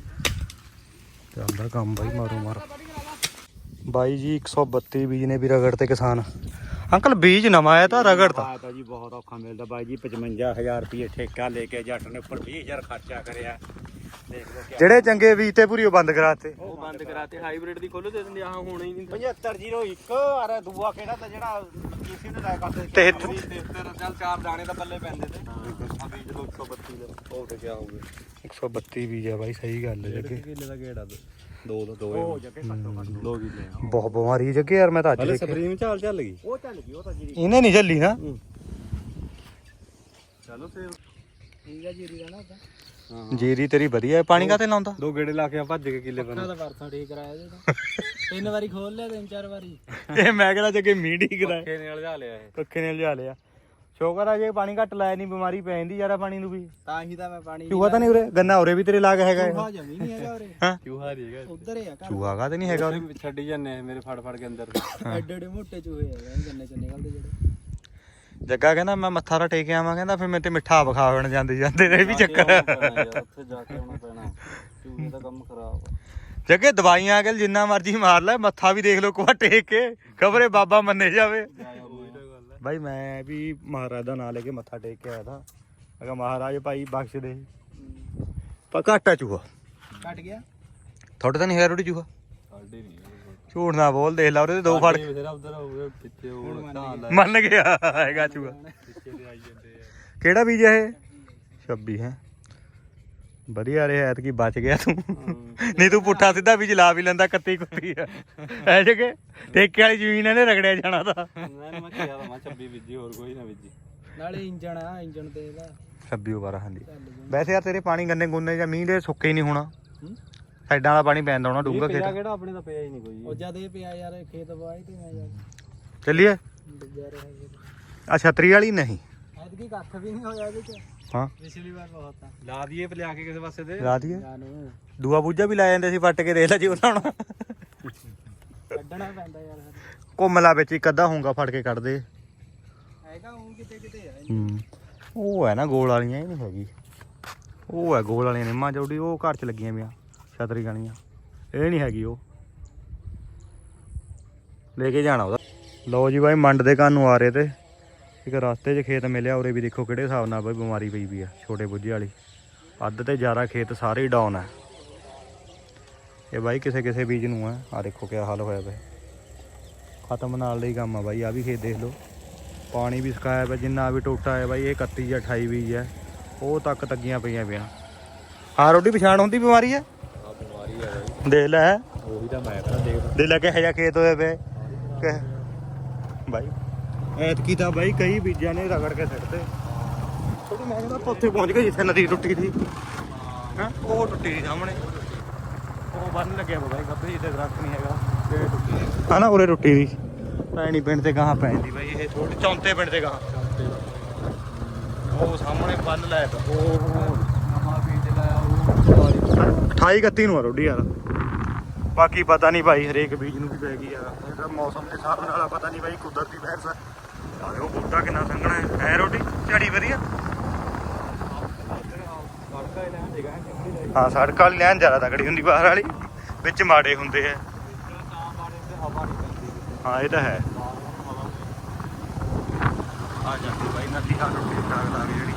ਚੱਲਦਾ ਕੰਮ ਬਾਈ ਮਾਰੋ ਮਾਰ। ਬਾਈ ਜੀ 132 ਬੀਜ ਨੇ ਵੀ ਰਗੜ ਤੇ ਕਿਸਾਨ। ਅੰਕਲ ਬੀਜ ਨਵਾਂ ਆਇਆ ਤਾਂ ਰਗੜ ਤਾਂ। ਆਇਆ ਤਾਂ ਜੀ ਬਹੁਤ ਔਖਾ ਮਿਲਦਾ। ਬਾਈ ਜੀ 55000 ਰੁਪਏ ਠੇਕਾ ਲੈ ਕੇ ਜੱਟ ਨੇ ਉੱਪਰ 20000 ਖਰਚਾ ਕਰਿਆ। ਦੇਖ ਲਓ ਕਿਆ ਜਿਹੜੇ ਚੰਗੇ ਬੀਜ ਤੇ ਪੂਰੀ ਉਹ ਬੰਦ ਕਰਾਤੇ। ਉਹ ਬੰਦ ਕਰਾਤੇ ਹਾਈਬ੍ਰਿਡ ਦੀ ਖੋਲੋ ਦੇ ਦਿੰਦੇ ਆਹ ਹੋਣਾ ਹੀ ਨਹੀਂ 7501 ਅਰੇ ਦੂਆ ਕਿਹੜਾ ਤਾਂ ਜਿਹੜਾ ਕਿਸੇ ਨੇ ਲਾਇਆ ਕਰਦੇ ਤੇ ਤੇਰੇ ਚੱਲ ਚਾਰ ਦਾਣੇ ਤਾਂ ਪੱਲੇ ਪੈਂਦੇ ਤੇ। ਆ ਬੀਜ ਲੋ 132 ਦਾ। ਉਹ ਤੇ ਕਿਆ ਹੋ ਗਿਆ 132 ਬੀਜ ਆ ਬਾਈ ਸਹੀ ਗੱਲ ਹੈ ਜੱਗੇ। ਕਿੱਲੇ ਦਾ ਗੇੜਾ ਦੋ ਦੋ ਦੋ ਉਹ ਜੱਗੇ ਘੱਟੋ ਘੱਟ ਦੋ ਕਿੱਲੇ ਆ ਬਹੁਤ ਬਿਮਾਰੀ ਜੱਗੇ ਯਾਰ ਮੈਂ ਤਾਂ ਅੱਜ ਹਲੇ ਦੇਖਿਆ। ਸਪਰੀਮ ਚਾਲ ਚੱਲ ਗਈ। ਉਹ ਚੱਲ ਗਈ ਉਹ ਤਾਂ ਜੀ ਇਹਨੇ ਨਹੀਂ ਚੱਲੀ ਨਾ। ਚਲੋ ਫੇਰ। ਠੀਕ ਹੈ ਜੀਰੀ ਦਾ ਨਾ ਉਹਦਾ ਹਾਂ ਜੀਰੀ ਤੇਰੀ ਵਧੀਆ ਹੈ ਪਾਣੀ ਕਾਤੇ ਲਾਉਂਦਾ? ਦੋ ਗੇੜੇ ਲਾ ਕੇ ਆ ਭੱਜ ਕੇ ਕਿੱਲੇ ਬਣਾ ਤਾਂ ਵਰਥਾ ਠੀਕ ਕਰਾਇਆ ਜੇ ਤਾਂ। ਤਿੰਨ ਵਾਰੀ ਖੋਲ ਲਿਆ ਤਿੰਨ ਚਾਰ ਵਾਰੀ। ਇਹ ਮੈਂ ਕਿਹੜਾ ਜੱਗੇ ਮੀਂਹ ਹੀ। ਕਰਾਇਆ ਪੱਕੇ ਨੇ ਲਿਆ ਲਿਆ ਇਹ। ਪੱਖੇ ਨੇ ਲਿਜਾ ਲਿਆ। ਸ਼ੋਕਰ ਆ ਜੇ ਪਾਣੀ ਘੱਟ ਲਾਇਆ ਨਹੀਂ ਬਿਮਾਰੀ ਪੈ ਜਾਂਦੀ ਯਾਰਾ ਪਾਣੀ ਨੂੰ ਵੀ। ਤਾਂ ਹੀ ਤਾਂ ਮੈਂ ਪਾਣੀ ਚੂਹਾ ਤਾਂ ਨਹੀਂ ਉਰੇ ਗੰਨਾ ਉਰੇ ਵੀ ਤੇਰੇ ਲਾਗ ਹੈਗਾ ਚੂਹਾ ਜਮੀ ਨਹੀਂ ਹੈਗਾ ਉਰੇ। ਹਾਂ। ਚੂਹਾ ਨਹੀਂ ਹੈਗਾ। ਉਧਰ ਹੀ ਆ ਘਰ। ਚੂਹਾ ਕਾ ਤੇ ਨਹੀਂ ਹੈਗਾ ਉਰੇ? ਛੱਡੀ ਜਾਂਦੇ ਮੇਰੇ ਫੜ ਫੜ ਕੇ ਅੰਦਰ। ਐਡੇ ਐਡੇ ਮੋਟੇ ਚੂਹੇ ਹੈਗੇ ਗੰਨੇ ਚੋਂ ਨਿਕਲਦੇ ਜਿਹੜੇ। ਜੱਗਾ ਕਹਿੰਦਾ ਮੈਂ ਮੱਥਾ ਰਾ ਟੇਕ ਆਵਾਂ ਕਹਿੰਦਾ ਫਿਰ ਮੇਰੇ ਤੇ ਮਿੱਠਾ ਵਿਖਾਵਣ ਜਾਂਦੇ ਜਾਂਦੇ ਇਹ ਵੀ ਚੱਕਰ। ਹੈ। ਉੱਥੇ ਜਾ ਕੇ ਆਉਣਾ ਪੈਣਾ। ਚੂਹੇ ਦਾ ਕੰਮ ਖਰਾਬ ਆ। ਜੱਗੇ ਦਵਾਈਆਂ ਅਗਲ ਜਿੰਨਾ ਮਰਜ਼ੀ ਮਾਰ ਲੈ ਮੱਥਾ ਵੀ ਦੇਖ ਇੱਕ ਵਾਰ ਟੇਕ ਕੇ ਖਬਰੇ ਬਾਬਾ ਮੰਨੇ ਜਾਵੇ। ਬਾਈ ਮੈਂ ਵੀ ਮਹਾਰਾਜ ਦਾ ਨਾਮ ਲੈ ਕੇ ਮੱਥਾ ਟੇਕ ਕੇ ਆਇਆ ਮੈਂ ਕਿਹਾ ਮਹਾਰਾਜ ਭਾਈ ਬਖਸ਼ ਦੇ। ਪਰ ਘੱਟ ਆ ਚੂਹਾ। ਕੱਟ ਗਿਆ? ਤੁਹਾਡੇ ਤਾਂ ਨਹੀਂ ਹੈਗਾ ਰੋਟੀ ਚੂਹਾ? ਸਾਡੇ ਨਹੀਂ ਝੂਠ ਨਾ ਬੋਲ ਦੇਖ ਲਾ ਉਹਦੇ ਦੋ ਫੜ। ਕੇ ਤੇਰਾ ਉਧਰ ਹੋਵੇ ਪਿੱਛੇ ਉਹ ਢਾਲ ਮੰਨ ਗਿਆ ਹੈਗਾ ਚੂਹਾ। ਪਿੱਛੇ ਤੇ ਆਈ ਜਾਂਦੇ ਆ। ਕਿਹੜਾ ਬੀਜ ਹੈ ਇਹ? 26 ਹੈ। ਵਧੀਆ ਰਿਹਾ ਐਤਕੀ ਬਚ ਗਿਆ ਤੂੰ। ਨਹੀਂ ਤੂੰ ਪੁੱਠਾ ਸਿੱਧਾ ਬੀਜ ਲਾ ਵੀ ਲੈਂਦਾ ਕੱਤੀ ਕੁੱਤੀ ਆ। ਐ ਜਗੇ ਠੇਕੇ ਵਾਲੀ ਜ਼ਮੀਨ ਇਹਨੇ ਰਗੜਿਆ ਜਾਣਾ ਤਾਂ। ਮੈਂ ਮੈਂ ਕਿਹਾ ਮੈਂ 26 ਬੀਜੀ ਹੋਰ ਕੋਈ ਨਾ ਬੀਜੀ। ਨਾਲੇ ਇੰਜਣ ਆ ਇੰਜਣ ਤੇ ਇਹਦਾ। 26 ਬਾਰਾ ਹਾਂਜੀ। ਵੈਸੇ ਯਾਰ ਤੇਰੇ ਪਾਣੀ ਗੰਨੇ ਗੁੰਨੇ ਜਾਂ ਮੀਂਹ ਦੇ ਸੁੱਕੇ ਹੀ ਨਹੀਂ ਹੋਣਾ। ਸਾਈਡਾਂ ਦਾ ਪਾਣੀ ਪੈਂਦਾ ਹੋਣਾ ਡੂੰਗਾ ਪਿਆ ਖੇਤ। ਕਿਹੜਾ? ਆਪਣੇ ਤਾਂ ਪਿਆ ਹੀ ਨਹੀਂ ਕੋਈ। ਉਹ ਜਦ ਇਹ ਪਿਆ ਯਾਰ ਖੇਤ ਬਾਈ ਤੇ ਮੈਂ ਯਾਰ। ਚੱਲੀਏ? ਡੁੱਬਿਆ ਰਿਹਾ ਖੇਤ ਆ ਛਤਰੀ ਵਾਲੀ ਨਹੀਂ। ਐਤਕੀ ਕੱਖ ਵੀ ਨਹੀਂ ਹੋਇਆ ਇਹਦੇ ਚ। ਹਾਂ। ਪਿਛਲੀ ਵਾਰ ਬਹੁਤ ਆ। ਲਾ ਦਈਏ ਲਿਆ ਕੇ ਕਿਸੇ ਪਾਸੇ ਤੇ। ਲਾ ਦਈਏ। ਜਾਨੂੰ ਦੂਆ ਬੂਜਾ ਵੀ ਲੈ ਜਾਂਦੇ ਸੀ ਵੱਟ ਕੇ ਦੇਖ ਲੈ ਜੀ ਉਹਨਾਂ ਹੁਣ ਕੱਢਣਾ ਪੈਂਦਾ ਯਾਰ ਘੁੰਮ ਲਾ ਵਿੱਚ ਇੱਕ ਅੱਧਾ ਹੋਊਗਾ ਫੜ ਕੇ ਕੱਢ ਦੇ ਹੈਗਾ ਉਹ ਕਿਤੇ ਕਿਤੇ ਆ। ਹੂੰ। ਉਹ ਹੈ ਨਾ ਗੋਲ ਵਾਲੀਆਂ ਇਹ ਨਹੀਂ ਹੈਗੀ। ਉਹ ਹੈ ਗੋਲ ਵਾਲੀਆਂ ਨਿੰਮਾਂ ਜੋੜੀ ਉਹ ਘਰ ਚ ਲੱਗੀਆਂ ਵੀਆਂ ਛਤਰੀ ਗਾਣੀਆਂ ਇਹ ਨਹੀਂ ਹੈਗੀ ਉਹ। ਲੈ ਕੇ ਜਾਣਾ ਉਹਦਾ। ਲਓ ਜੀ ਬਾਈ, ਮੰਡ ਦੇ ਕੰਨ ਨੂੰ ਆ ਰਹੇ ਤੇ। ਇੱਕ ਰਸਤੇ 'ਚ ਖੇਤ ਮਿਲਿਆ, ਉਰੇ ਵੀ ਦੇਖੋ ਕਿਹੜੇ ਹਿਸਾਬ ਨਾਲ ਬਾਈ ਬਿਮਾਰੀ ਪਈ ਵੀ ਆ, ਛੋਟੇ ਬੁੱਝੇ ਵਾਲੀ। ਅੱਧ ਤੇ ਜ਼ਿਆਦਾ ਖੇਤ ਸਾਰੇ ਹੀ ਡਾਊਨ ਆ। ਇਹ ਬਾਈ ਕਿਸੇ ਕਿਸੇ ਬੀਜ ਨੂੰ ਆ। ਆ ਦੇਖੋ ਕਿਆ ਹਾਲ ਹੋਇਆ ਪਿਆ। ਖਤਮ ਨਾਲ ਲਈ ਕੰਮ ਆ ਬਾਈ ਆ ਵੀ ਖੇਤ ਦੇਖ ਲਓ। ਪਾਣੀ ਵੀ ਸੁਕਾਇਆ ਪਿਆ, ਜਿੰਨਾ ਵੀ ਟੋਟਾ ਹੈ ਬਾਈ, ਇਹ 31 ਜਾਂ 28 ਬੀਜ ਹੈ ਉਹ ਤੱਕ ਤੱਗੀਆਂ ਪਈਆਂ ਪਿਆ ਹਾਂ ਰੋਡੀ ਪਛਾਣ ਹੁੰਦੀ ਬਿਮਾਰੀ ਹੈ ਆ ਬਿਮਾਰੀ ਸਹੀ ਹੈ ਬਾਈ ਦੇ ਲੈ। ਉਹੀ ਤਾਂ ਮੈਂ ਦੇਖ ਲੈ ਕੇ ਹਜਾ ਖੇਤ ਹੋਏ ਵੇ ਕਿ ਬਾਈ। ਐਤਕੀ ਤਾਂ ਬਾਈ ਕਈ ਬੀਜਾਂ ਨੇ ਰਗੜ ਕੇ ਸਿੱਟਦੇ ਥੋੜੀ ਮੈਂ ਕਹਿੰਦਾ ਉੱਥੇ ਪਹੁੰਚ ਗਏ ਜਿੱਥੇ ਨਦੀ ਟੁੱਟੀ ਸੀ। ਹਾਂ? ਉਹ ਟੁੱਟੀ ਸੀ ਸਾਹਮਣੇ। ਉਹ ਬੰਨ ਲੱਗਿਆ ਵਾ ਬਾਈ ਜਿੱਥੇ ਦਰਖਤ ਨਹੀਂ ਹੈਗਾ। ਤੇ ਟੁੱਟੀ ਹਾਂ ਨਾ ਉਰੇ ਟੁੱਟੀ ਦੀ ਪੈਣੀ ਪਿੰਡ ਤੇ ਗਾਹਾਂ ਪੈਂਦੀ ਬਾਈ ਇਹ ਥੋੜੀ ਚੌਂਤੇ ਪਿੰਡ ਤੇ ਗਾਹਾਂ। ਉਹ ਸਾਹਮਣੇ ਬੰਨ ਲਾਇਆ ਪਿਆ ਉਹ ਨਵਾਂ ਬੀਜ ਲਾਇਆ ਉਹ 28 31 ਨੂੰ ਆ ਰੋਡੀ ਯਾਰ। ਬਾਕੀ ਪਤਾ ਨਹੀਂ ਭਾਈ ਹਰੇਕ ਬੀਜ ਨੂੰ ਵੀ ਪੈ ਗਈ ਯਾਰ। ਇਹ ਮੌਸਮ ਦੇ ਹਿਸਾਬ ਨਾਲ ਪਤਾ ਨਹੀਂ ਭਾਈ ਕੁਦਰਤੀ ਬਹਿਸ ਹੈ ਆਹ ਉਹ ਬੂਟਾ ਕਿੰਨਾ ਸੰਘਣਾ ਹੈ। ਐ ਰੋਟੀ? ਝੜੀ ਵਧੀਆ? ਹਾਂ, ਸੜਕ ਵਾਲੀ ਲੈਣ ਜ਼ਿਆਦਾ ਤਕੜੀ ਹੁੰਦੀ ਬਾਹਰ ਵਾਲੀ। ਵਿੱਚ ਮਾੜੇ ਹੁੰਦੇ ਆ। ਹਾਂ, ਇਹ ਤਾਂ ਹੈ। ਆ ਜਾਂਦੀ ਬਾਈ ਨਦੀ ਆ ਰੋਟੀ ਸਾਗ ਲਾ ਜਿਹੜੀ